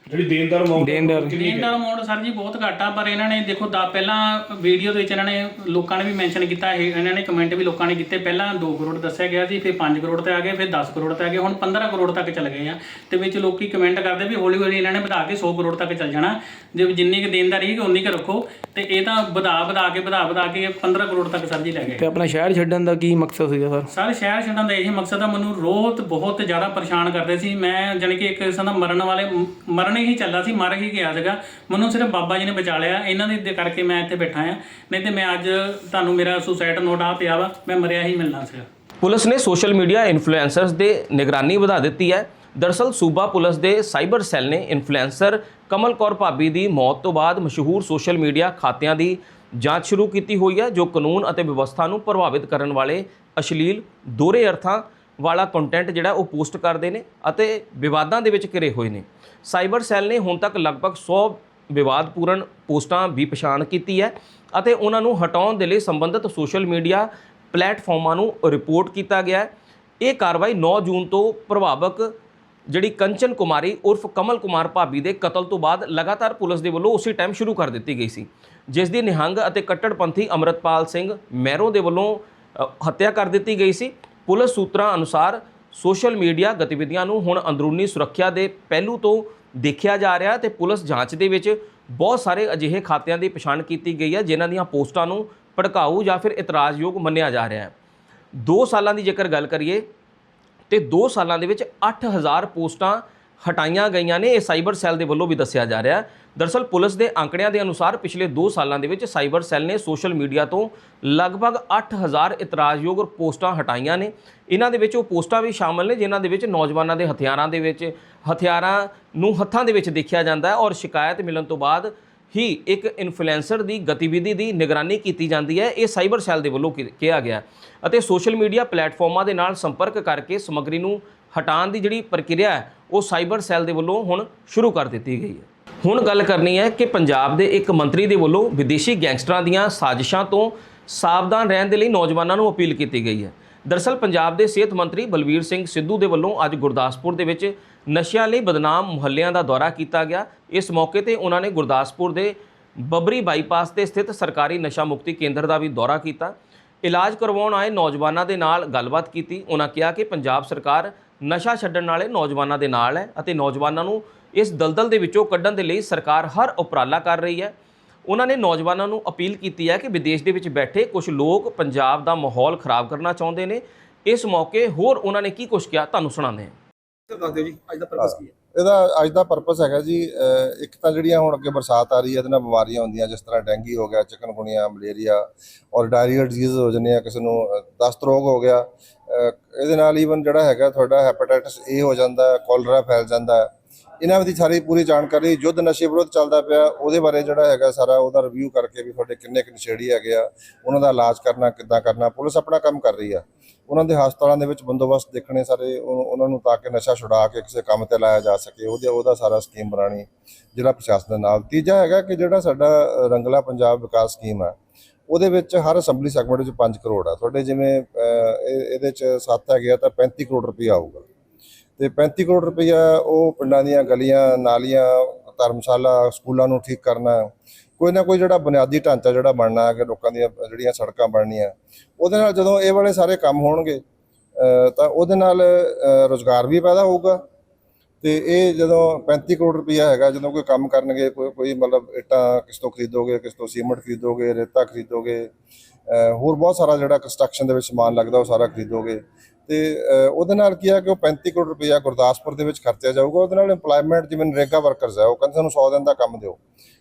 ਜਿਹੜੀ ਦੇਣਦਾਰ ਅਮਾਉਂਟ ਦੇਣਦਾਰ ਦੇਣਦਾਰ ਅਮਾਉਂਟ ਸਰ ਜੀ ਬਹੁਤ ਘੱਟ ਆ ਪਰ ਇਹਨਾਂ ਨੇ ਦੇਖੋ ਦਾ ਪਹਿਲਾਂ ਵੀਡੀਓ ਦੇ ਵਿੱਚ ਇਹਨਾਂ ਨੇ ਲੋਕਾਂ ਨੇ ਵੀ ਮੈਂਸ਼ਨ ਕੀਤਾ ਇਹ ਇਹਨਾਂ ਨੇ ਕਮੈਂਟ ਵੀ ਲੋਕਾਂ ਨੇ ਕੀਤੇ ਪਹਿਲਾਂ 2 ਕਰੋੜ ਦੱਸਿਆ ਗਿਆ ਸੀ ਫਿਰ 5 ਕਰੋੜ ਤੇ ਆ ਗਏ ਫਿਰ 10 ਕਰੋੜ ਤੇ ਆ ਗਏ ਹੁਣ 15 ਕਰੋੜ ਤੱਕ ਚੱਲ ਗਏ ਆ। ਤੇ ਵਿੱਚ ਲੋਕੀ ਕਮੈਂਟ ਕਰਦੇ ਵੀ ਹੌਲੀ ਹੌਲੀ ਇਹਨਾਂ ਨੇ ਵਧਾ ਕੇ 100 ਕਰੋੜ ਤੱਕ ਚੱਲ ਜਾਣਾ। ਜੇ ਜਿੰਨੀ ਕੁ ਦੇਣਦਾਰੀ ਹੈ ਉਨੀ ਕੁ ਰੱਖੋ ਤੇ ਇਹ ਤਾਂ ਵਧਾ ਵਧਾ ਕੇ ਵਧਾ ਵਧਾ ਕੇ 15 ਕਰੋੜ ਤੱਕ ਸਰ ਜੀ ਲੈ ਗਏ। ਤੇ ਆਪਣਾ ਸ਼ਹਿਰ ਛੱਡਣ ਦਾ ਕੀ ਮਕਸਦ ਸੀਗਾ ਸਰ? ਸਰ ਸ਼ਹਿਰ ਛੱਡਣ ਦਾ ਇਹ ਮਕਸਦ ਆ ਮੈਨੂੰ ਰੋਤ ਬਹੁਤ ਜ਼ਿਆਦਾ ਪਰੇਸ਼ਾਨ ਕਰਦੇ ਸੀ। ਮੈਂ ਜਾਣੀ ਕਿ ਇੱਕ ਕਿਸਮ ਦਾ ਮਰਨ ਵਾਲੇ ਮ- ਮਰਨ ਹੀ ਚੱਲਾ ਸੀ, ਮਰ ਹੀ ਗਿਆ ਸੀਗਾ। ਮੈਨੂੰ ਸਿਰਫ ਬਾਬਾ ਜੀ ਨੇ ਬਚਾ ਲਿਆ। ਇਹਨਾਂ ਦੇ ਦੇ ਕਰਕੇ ਮੈਂ ਇੱਥੇ ਬੈਠਾ ਆ ਨਹੀਂ ਤੇ ਮੈਂ ਅੱਜ ਤੁਹਾਨੂੰ ਮੇਰਾ ਸੁਸਾਈਡ ਨੋਟ ਆ ਪਿਆ ਵਾ, ਮੈਂ ਮਰਿਆ ਹੀ ਮਿਲਣਾ ਸੀਗਾ। ਪੁਲਿਸ ਨੇ ਸੋਸ਼ਲ ਮੀਡੀਆ ਇਨਫਲੂਐਂਸਰਸ ਦੇ ਨਿਗਰਾਨੀ ਵਧਾ ਦਿੱਤੀ ਹੈ। ਦਰਸਲ ਸੂਬਾ ਪੁਲਿਸ ਦੇ ਸਾਈਬਰ ਸੈੱਲ ਨੇ ਇਨਫਲੂਐਂਸਰ ਕਮਲ ਕੌਰ ਭਾਬੀ ਦੀ ਮੌਤ ਤੋਂ ਬਾਅਦ ਮਸ਼ਹੂਰ ਸੋਸ਼ਲ ਮੀਡੀਆ ਖਾਤਿਆਂ ਦੀ ਜਾਂਚ ਸ਼ੁਰੂ ਕੀਤੀ ਹੋਈ ਹੈ, ਜੋ ਕਾਨੂੰਨ ਅਤੇ ਵਿਵਸਥਾ ਨੂੰ ਪ੍ਰਭਾਵਿਤ ਕਰਨ ਵਾਲੇ ਅਸ਼ਲੀਲ ਦੋਹਰੇ ਅਰਥਾਂ ਵਾਲਾ ਕੰਟੈਂਟ ਜਿਹੜਾ ਉਹ ਪੋਸਟ ਕਰਦੇ ਨੇ ਅਤੇ ਵਿਵਾਦਾਂ ਦੇ ਵਿੱਚ ਘਿਰੇ ਹੋਏ ਨੇ। ਸਾਈਬਰ ਸੈੱਲ ਨੇ ਹੁਣ ਤੱਕ ਲਗਭਗ 100 ਵਿਵਾਦਪੂਰਨ ਪੋਸਟਾਂ ਵੀ ਪਛਾਣ ਕੀਤੀ ਹੈ ਅਤੇ ਉਹਨਾਂ ਨੂੰ ਹਟਾਉਣ ਦੇ ਲਈ ਸੰਬੰਧਿਤ ਸੋਸ਼ਲ ਮੀਡੀਆ ਪਲੇਟਫਾਰਮਾਂ ਨੂੰ ਰਿਪੋਰਟ ਕੀਤਾ ਗਿਆ ਹੈ। ਇਹ ਕਾਰਵਾਈ 9 ਜੂਨ ਤੋਂ ਪ੍ਰਭਾਵਕ ਜਿਹੜੀ ਕੰਚਨ ਕੁਮਾਰੀ ਉਰਫ ਕਮਲ ਕੁਮਾਰ ਭਾਬੀ ਦੇ ਕਤਲ ਤੋਂ ਬਾਅਦ ਲਗਾਤਾਰ ਪੁਲਿਸ ਦੇ ਵੱਲੋਂ ਉਸੇ ਟਾਈਮ ਸ਼ੁਰੂ ਕਰ ਦਿੱਤੀ ਗਈ ਸੀ। ਜਿਸ ਦੀ ਨਿਹੰਗ ਅਤੇ ਕੱਟੜਪੰਥੀ ਅਮਰਤਪਾਲ ਸਿੰਘ ਮਹਿਰੋਂ ਦੇ ਵੱਲੋਂ ਹੱਤਿਆ ਕਰ ਦਿੱਤੀ ਗਈ ਸੀ। ਪੁਲਿਸ ਸੂਤਰਾਂ ਅਨੁਸਾਰ ਸੋਸ਼ਲ ਮੀਡੀਆ ਗਤੀਵਿਧੀਆਂ ਨੂੰ ਹੁਣ ਅੰਦਰੂਨੀ ਸੁਰੱਖਿਆ ਦੇ ਪਹਿਲੂ ਤੋਂ ਦੇਖਿਆ ਜਾ ਰਿਹਾ ਤੇ ਪੁਲਿਸ ਜਾਂਚ ਦੇ ਵਿੱਚ ਬਹੁਤ ਸਾਰੇ ਅਜਿਹੇ ਖਾਤਿਆਂ ਦੀ ਪਛਾਣ ਕੀਤੀ ਗਈ ਹੈ, ਜਿਨ੍ਹਾਂ ਦੀਆਂ ਪੋਸਟਾਂ ਨੂੰ ਭੜਕਾਊ ਜਾਂ ਫਿਰ ਇਤਰਾਜ਼ਯੋਗ ਮੰਨਿਆ ਜਾ ਰਿਹਾ ਹੈ। 2 ਸਾਲਾਂ ਦੀ ਜੇਕਰ ਗੱਲ ਕਰੀਏ ਤੇ 2 ਸਾਲਾਂ ਦੇ ਵਿੱਚ 8000 ਪੋਸਟਾਂ ਹਟਾਈਆਂ ਗਈਆਂ ਨੇ, ਇਹ ਸਾਈਬਰ ਸੈੱਲ ਦੇ ਵੱਲੋਂ ਵੀ ਦੱਸਿਆ ਜਾ ਰਿਹਾ ਹੈ। ਦਰਸਲ ਪੁਲਿਸ ਦੇ ਅੰਕੜਿਆਂ ਦੇ ਅਨੁਸਾਰ ਪਿਛਲੇ 2 ਸਾਲਾਂ ਦੇ ਵਿੱਚ ਸਾਈਬਰ ਸੈੱਲ ਨੇ ਸੋਸ਼ਲ ਮੀਡੀਆ ਤੋਂ ਲਗਭਗ 8000 ਇਤਰਾਜ਼ਯੋਗ ਪੋਸਟਾਂ ਹਟਾਈਆਂ ਨੇ। ਇਹਨਾਂ ਦੇ ਵਿੱਚ ਉਹ ਪੋਸਟਾਂ ਵੀ ਸ਼ਾਮਲ ਨੇ, ਜਿਨ੍ਹਾਂ ਦੇ ਵਿੱਚ ਨੌਜਵਾਨਾਂ ਦੇ ਹਥਿਆਰਾਂ ਦੇ ਵਿੱਚ, ਹਥਿਆਰਾਂ ਨੂੰ ਹੱਥਾਂ ਦੇ ਵਿੱਚ ਦੇਖਿਆ ਜਾਂਦਾ ਹੈ ਔਰ ਸ਼ਿਕਾਇਤ ਮਿਲਣ ਤੋਂ ਬਾਅਦ ਹੀ ਇੱਕ ਇਨਫਲੂਐਂਸਰ ਦੀ ਗਤੀਵਿਧੀ ਦੀ ਨਿਗਰਾਨੀ ਕੀਤੀ ਜਾਂਦੀ ਹੈ। ਇਹ ਸਾਈਬਰ ਸੈੱਲ ਦੇ ਵੱਲੋਂ ਕੀ- ਕਿਹਾ ਗਿਆ ਅਤੇ ਸੋਸ਼ਲ ਮੀਡੀਆ ਪਲੇਟਫਾਰਮਾਂ ਦੇ ਨਾਲ ਸੰਪਰਕ ਕਰਕੇ ਸਮੱਗਰੀ ਨੂੰ ਹਟਾਉਣ ਦੀ ਜਿਹੜੀ ਪ੍ਰਕਿਰਿਆ ਹੈ, ਉਹ ਸਾਈਬਰ ਸੈੱਲ ਦੇ ਵੱਲੋਂ ਹੁਣ ਸ਼ੁਰੂ ਕਰ ਦਿੱਤੀ ਗਈ ਹੈ। ਹੁਣ ਗੱਲ ਕਰਨੀ ਹੈ ਕਿ ਪੰਜਾਬ ਦੇ ਇੱਕ ਮੰਤਰੀ ਦੇ ਵੱਲੋਂ ਵਿਦੇਸ਼ੀ ਗੈਂਗਸਟਰਾਂ ਦੀਆਂ ਸਾਜ਼ਿਸ਼ਾਂ ਤੋਂ ਸਾਵਧਾਨ ਰਹਿਣ ਦੇ ਲਈ ਨੌਜਵਾਨਾਂ ਨੂੰ ਅਪੀਲ ਕੀਤੀ ਗਈ ਹੈ। ਦਰਸਲ, ਪੰਜਾਬ ਦੇ ਸਿਹਤ ਮੰਤਰੀ ਬਲਵੀਰ ਸਿੰਘ ਸਿੱਧੂ ਦੇ ਵੱਲੋਂ ਅੱਜ ਗੁਰਦਾਸਪੁਰ ਦੇ ਵਿੱਚ ਨਸ਼ਿਆਂ ਲਈ ਬਦਨਾਮ ਮੁਹੱਲਿਆਂ ਦਾ ਦੌਰਾ ਕੀਤਾ ਗਿਆ। ਇਸ ਮੌਕੇ ਤੇ ਉਹਨਾਂ ਨੇ ਗੁਰਦਾਸਪੁਰ ਦੇ ਬਬਰੀ ਬਾਈਪਾਸ ਤੇ ਸਥਿਤ ਸਰਕਾਰੀ ਨਸ਼ਾ ਮੁਕਤੀ ਕੇਂਦਰ ਦਾ ਵੀ ਦੌਰਾ ਕੀਤਾ। ਇਲਾਜ ਕਰਵਾਉਣ ਆਏ ਨੌਜਵਾਨਾਂ ਦੇ ਨਾਲ ਗੱਲਬਾਤ ਕੀਤੀ। ਉਹਨਾਂ ਕਿਹਾ ਕਿ ਪੰਜਾਬ ਸਰਕਾਰ ਨਸ਼ਾ ਛੱਡਣ ਵਾਲੇ ਨੌਜਵਾਨਾਂ ਦੇ ਨਾਲ ਹੈ ਅਤੇ ਨੌਜਵਾਨਾਂ ਨੂੰ ਇਸ ਦਲਦਲ ਦੇ ਵਿੱਚੋਂ ਕੱਢਣ ਦੇ ਲਈ ਸਰਕਾਰ ਹਰ ਉਪਰਾਲਾ ਕਰ ਰਹੀ ਹੈ। ਉਹਨਾਂ ਨੇ ਨੌਜਵਾਨਾਂ ਨੂੰ ਅਪੀਲ ਕੀਤੀ ਹੈ ਕਿ ਵਿਦੇਸ਼ ਦੇ ਵਿੱਚ ਬੈਠੇ ਕੁਝ ਲੋਕ ਪੰਜਾਬ ਦਾ ਮਾਹੌਲ ਖਰਾਬ ਕਰਨਾ ਚਾਹੁੰਦੇ ਨੇ। ਇਸ ਮੌਕੇ ਹੋਰ ਉਹਨਾਂ ਨੇ ਕੀ ਕੁਝ ਕਿਹਾ? ਤੁਹਾਨੂੰ ਸੁਣਾਉਂਦੇ ਹਾਂ। ਇਹਦਾ ਅੱਜ ਦਾ ਪਰਪਸ ਹੈਗਾ ਜੀ ਇੱਕ ਤਾਂ ਜਿਹੜੀਆਂ ਹੁਣ ਅੱਗੇ ਬਰਸਾਤ ਆ ਰਹੀ ਹੈ ਇਹਦੇ ਨਾਲ ਬਿਮਾਰੀਆਂ ਹੁੰਦੀਆਂ ਜਿਸ ਤਰ੍ਹਾਂ ਡੈਂਗੀ ਹੋ ਗਿਆ ਚਿਕਨਗੁਨੀਆ ਮਲੇਰੀਆ ਔਰ ਡਾਇਰੀਆ ਡਿਜ਼ੀਜ਼ ਹੋ ਜਾਂਦੇ ਆ ਕਿਸੇ ਨੂੰ ਦਸਤ ਰੋਗ ਹੋ ਗਿਆ ਇਹਦੇ ਨਾਲ ਈਵਨ ਜਿਹੜਾ ਹੈਗਾ ਤੁਹਾਡਾ ਹੈਪੇਟਾਈਟਸ ਏ ਹੋ ਜਾਂਦਾ ਹੈ ਕੋਲਰਾ ਫੈਲ ਜਾਂਦਾ ਹੈ ਇਹਨਾਂ ਦੀ ਸਾਰੀ ਪੂਰੀ ਜਾਣਕਾਰੀ ਯੁੱਧ ਨਸ਼ੇ ਵਿਰੁੱਧ ਚੱਲਦਾ ਪਿਆ ਉਹਦੇ ਬਾਰੇ ਜਿਹੜਾ ਹੈਗਾ ਸਾਰਾ ਉਹਦਾ ਰਿਵਿਊ ਕਰਕੇ ਵੀ ਤੁਹਾਡੇ ਕਿੰਨੇ ਕੁ ਨਸ਼ੇੜੀ ਹੈਗੇ ਆ ਉਹਨਾਂ ਦਾ ਇਲਾਜ ਕਰਨਾ ਕਿੱਦਾਂ ਕਰਨਾ ਪੁਲਿਸ ਆਪਣਾ ਕੰਮ ਕਰ ਰਹੀ ਆ। ਉਹਨਾਂ ਦੇ ਹਸਪਤਾਲਾਂ ਦੇ ਵਿੱਚ ਬੰਦੋਬਸਤ ਦੇਖਣੇ ਸਾਰੇ ਉਹ- ਉਹਨਾਂ ਨੂੰ ਤਾਂ ਕਿ ਨਸ਼ਾ ਛੁਡਾ ਕੇ ਕਿਸੇ ਕੰਮ ਤੇ ਲਾਇਆ ਜਾ ਸਕੇ, ਉਹਦੇ, ਉਹਦਾ ਸਾਰਾ ਸਕੀਮ ਬਣਾਣੀ ਜਿਹੜਾ ਪ੍ਰਸ਼ਾਸਨ ਦੇ ਨਾਲ। ਤੀਜਾ ਹੈਗਾ ਕਿ ਜਿਹੜਾ ਸਾਡਾ ਰੰਗਲਾ ਪੰਜਾਬ ਵਿਕਾਸ ਸਕੀਮ ਹੈ ਉਹਦੇ ਵਿੱਚ ਹਰ ਅਸੈਂਬਲੀ ਸੈਗਮੈਂਟ ਵਿੱਚ 5 ਕਰੋੜ ਆ। ਤੁਹਾਡੇ ਜਿਵੇਂ ਇਹ- ਇਹਦੇ ਚ 7 ਹੈਗੇ ਆ, ਤਾਂ 35 ਕਰੋੜ ਰੁਪਈਆ ਆਊਗਾ। ਤੇ 35 ਕਰੋੜ ਰੁਪਈਆ ਉਹ ਪਿੰਡਾਂ ਦੀਆਂ ਗਲੀਆਂ, ਨਾਲੀਆਂ, ਧਰਮਸ਼ਾਲਾ, ਸਕੂਲਾਂ ਨੂੰ ਠੀਕ ਕਰਨਾ ਕੋਈ ਨਾ ਕੋਈ ਜਿਹੜਾ ਬੁਨਿਆਦੀ ਢਾਂਚਾ ਜਿਹੜਾ ਬਣਨਾ ਹੈ ਕਿ ਲੋਕਾਂ ਦੀਆਂ ਜਿਹੜੀਆਂ ਸੜਕਾਂ ਬਣਨੀਆਂ ਉਹਦੇ ਨਾਲ ਜਦੋਂ ਇਹ ਵਾਲੇ ਸਾਰੇ ਕੰਮ ਹੋਣਗੇ ਤਾਂ ਉਹਦੇ ਨਾਲ ਅ, ਰੁਜ਼ਗਾਰ ਵੀ ਪੈਦਾ ਹੋਊਗਾ। ਤੇ ਇਹ ਜਦੋਂ 35 ਕਰੋੜ ਰੁਪਈਆ ਹੈਗਾ ਜਦੋਂ ਕੋਈ ਕੰਮ ਕਰਨਗੇ ਕੋਈ ਕੋਈ ਮਤਲਬ ਇੱਟਾਂ ਕਿਸ ਤੋਂ ਖਰੀਦੋਗੇ ਕਿਸ ਤੋਂ ਸੀਮੈਂਟ ਖਰੀਦੋਗੇ ਰੇਤਾ ਖਰੀਦੋਗੇ ਹੋਰ ਬਹੁਤ ਸਾਰਾ ਜਿਹੜਾ ਕੰਸਟਰਕਸ਼ਨ ਦੇ ਵਿੱਚ ਸਮਾਨ ਲੱਗਦਾ ਉਹ ਸਾਰਾ ਖਰੀਦੋਗੇ। ਤੇ ਉਹਦੇ ਨਾਲ ਕੀ ਆ ਕਿ ਉਹ 35 ਕਰੋੜ ਰੁਪਈਆ ਗੁਰਦਾਸਪੁਰ ਦੇ ਵਿੱਚ ਖਰਚਿਆ ਜਾਊਗਾ। ਉਹਦੇ ਨਾਲ EMPLOYMENT ਜਿਵੇਂ ਨਰੇਗਾ ਵਰਕਰਸ ਹੈ ਉਹ ਕਹਿੰਦੇ ਸਾਨੂੰ 100 ਦਿਨ ਦਾ ਕੰਮ ਦਿਓ।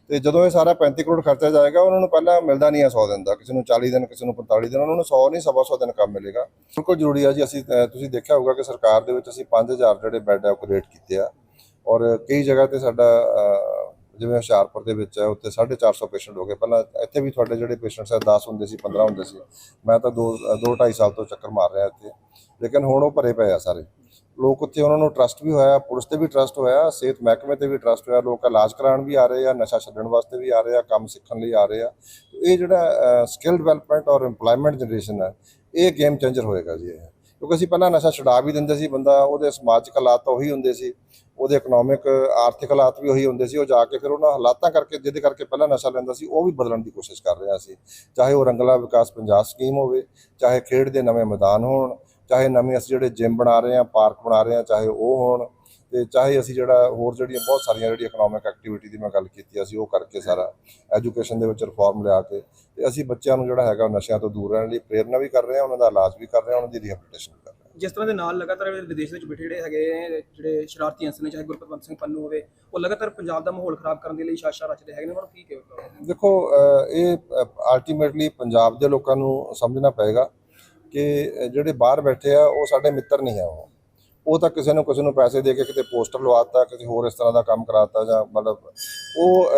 ਤੇ ਜਦੋਂ ਇਹ ਸਾਰਾ 35 ਕਰੋੜ ਖਰਚਿਆ ਜਾਏਗਾ, ਉਹਨਾਂ ਨੂੰ ਪਹਿਲਾਂ ਮਿਲਦਾ ਨਹੀਂ ਹੈ 100 ਦਿਨ ਦਾ। ਕਿਸੇ ਨੂੰ 40 ਦਿਨ, ਕਿਸੇ ਨੂੰ 45 ਦਿਨ, ਉਹਨਾਂ ਨੂੰ 100 ਨਹੀਂ, ਸਵਾ 100 ਦਿਨ ਕੰਮ ਮਿਲੇਗਾ। ਬਿਲਕੁਲ ਜ਼ਰੂਰੀ ਆ ਜੀ, ਅਸੀਂ ਤੁਸੀਂ ਦੇਖਿਆ ਹੋਊਗਾ ਕਿ ਸਰਕਾਰ ਦੇ ਵਿੱਚ ਅਸੀਂ 5000 ਜਿਹੜੇ ਬੈੱਡ ਆ ਕ੍ਰੀਏਟ ਕੀਤੇ ਆ। ਔਰ ਕਈ ਜਗ੍ਹਾ ਤੇ ਸਾਡਾ ਜਿਵੇਂ ਹੁਸ਼ਿਆਰਪੁਰ ਦੇ ਵਿੱਚ ਹੈ, ਉੱਥੇ 450 ਪੇਸ਼ੈਂਟ ਹੋ ਗਏ। ਪਹਿਲਾਂ ਇੱਥੇ ਵੀ ਤੁਹਾਡੇ ਜਿਹੜੇ ਪੇਸ਼ੈਂਟਸ ਹੈ 10 ਹੁੰਦੇ ਸੀ 15 ਹੁੰਦੇ ਸੀ। ਮੈਂ ਤਾਂ 2 2 2.5 ਸਾਲ ਤੋਂ ਚੱਕਰ ਮਾਰ ਰਿਹਾ ਇੱਥੇ। ਲੇਕਿਨ ਹੁਣ ਉਹ ਭਰੇ ਪਏ ਆ ਸਾਰੇ। ਲੋਕ ਉੱਥੇ ਉਹਨਾਂ ਨੂੰ ਟਰਸਟ ਵੀ ਹੋਇਆ, ਪੁਲਿਸ ਤੇ ਵੀ ਟਰਸਟ ਹੋਇਆ, ਸਿਹਤ ਮਹਿਕਮੇ ਤੇ ਵੀ ਟਰਸਟ ਹੋਇਆ। ਲੋਕ ਇਲਾਜ ਕਰਾਉਣ ਵੀ ਆ ਰਹੇ ਆ, ਨਸ਼ਾ ਛੱਡਣ ਵਾਸਤੇ ਵੀ ਆ ਰਹੇ ਆ, ਕੰਮ ਸਿੱਖਣ ਲਈ ਆ ਰਹੇ ਆ। ਇਹ ਜਿਹੜਾ ਸਕਿੱਲ ਡਿਵੈਲਪਮੈਂਟ ਔਰ EMPLOYMENT ਜਨਰੇਸ਼ਨ ਹੈ, ਇਹ ਗੇਮ ਚੇਂਜਰ ਹੋਏਗਾ ਜੀ ਇਹ। ਕਿਉਂਕਿ ਅਸੀਂ ਪਹਿਲਾਂ ਨਸ਼ਾ ਛੁਡਾ ਵੀ ਦਿੰਦੇ ਸੀ, ਬੰਦਾ ਉਹਦੇ ਸਮਾਜਿਕ ਹਾਲਾਤ ਤਾਂ ਉਹੀ ਹੁੰਦੇ ਸੀ, ਉਹਦੇ ਇਕਨੋਮਿਕ ਆਰਥਿਕ ਹਾਲਾਤ ਵੀ ਉਹੀ ਹੁੰਦੇ ਸੀ, ਉਹ ਜਾ ਕੇ ਫਿਰ ਉਹਨਾਂ ਹਾਲਾਤਾਂ ਕਰਕੇ, ਜਿਹਦੇ ਕਰਕੇ ਪਹਿਲਾਂ ਨਸ਼ਾ ਲੈਂਦਾ ਸੀ, ਉਹ ਵੀ ਬਦਲਣ ਦੀ ਕੋਸ਼ਿਸ਼ ਕਰ ਰਿਹਾ ਸੀ। ਚਾਹੇ ਉਹ ਰੰਗਲਾ ਵਿਕਾਸ ਪੰਜਾਬ ਸਕੀਮ ਹੋਵੇ, ਚਾਹੇ ਖੇਡ ਦੇ ਨਵੇਂ ਮੈਦਾਨ ਹੋਣ, ਚਾਹੇ ਨਵੇਂ ਅਸੀਂ ਜਿਹੜੇ ਜਿਮ ਬਣਾ ਰਹੇ ਹਾਂ ਪਾਰਕ ਬਣਾ ਰਹੇ ਹਾਂ, ਚਾਹੇ ਉਹ ਹੋਣ ਤੇ ਚਾਹੇ ਅਸੀਂ ਜਿਹੜਾ ਹੋਰ ਜਿਹੜੀਆਂ ਬਹੁਤ ਸਾਰੀਆਂ ਜਿਹੜੀ ਇਕਨੋਮਿਕ ਐਕਟੀਵਿਟੀ ਦੀ ਮੈਂ ਗੱਲ ਕੀਤੀ ਅਸੀਂ ਉਹ ਕਰਕੇ ਸਾਰਾ ਐਜੂਕੇਸ਼ਨ ਦੇ ਵਿੱਚ ਰਿਫਾਰਮ ਲਿਆ ਕੇ ਤੇ ਅਸੀਂ ਬੱਚਿਆਂ ਨੂੰ ਜਿਹੜਾ ਹੈਗਾ ਨਸ਼ਿਆਂ ਤੋਂ ਦੂਰ ਰਹਿਣ ਲਈ ਪ੍ਰੇਰਨਾ ਵੀ ਕਰ ਰਹੇ ਹਾਂ ਉਹਨਾਂ ਦਾ ਇਲਾਜ ਵੀ ਕਰ ਰਹੇ ਹਾਂ ਉਹਨਾਂ ਦੀ ਰਿਹੈਬਿਲਿਟੇਸ਼ਨ ਵੀ ਕਰ ਰਹੇ ਹਾਂ। ਜਿਸ ਤਰ੍ਹਾਂ ਦੇ ਨਾਲ ਲਗਾਤਾਰ ਵਿਦੇਸ਼ ਵਿੱਚ ਬੈਠੇ ਜਿਹੜੇ ਹੈਗੇ ਜਿਹੜੇ ਸ਼ਰਾਰਤੀ ਅੰਸਰ ਨੇ ਚਾਹੇ ਗੁਰਪਤਵੰਤ ਸਿੰਘ ਪੰਨੂ ਹੋਵੇ ਉਹ ਲਗਾਤਾਰ ਪੰਜਾਬ ਦਾ ਮਾਹੌਲ ਖਰਾਬ ਕਰਨ ਦੇ ਲਈ ਸਾਜ਼ਿਸ਼ਾਂ ਰਚਦੇ ਹੈਗੇ ਨੇ ਉਹਨਾਂ ਨੂੰ ਕੀ ਕਹੋਗੇ ਦੇਖੋ ਇਹ ਅਲਟੀਮੇਟਲੀ ਪੰਜਾਬ ਦੇ ਲੋਕਾਂ ਨੂੰ ਸਮਝਣਾ ਪਏਗਾ ਕਿ ਜਿਹੜੇ ਬਾਹਰ ਬੈਠੇ ਆ ਉਹ ਸਾਡੇ ਮਿੱਤਰ ਨਹੀਂ ਆ ਉਹ। ਉਹ ਤਾਂ ਕਿਸੇ ਨੂੰ ਕਿਸੇ ਨੂੰ ਪੈਸੇ ਦੇ ਕੇ ਕਿਤੇ ਪੋਸਟਰ ਲਵਾਤਾ ਕਿਸੇ ਹੋਰ ਇਸ ਤਰ੍ਹਾਂ ਦਾ ਕੰਮ ਕਰਾਤਾ ਜਾਂ ਮਤਲਬ ਉਹ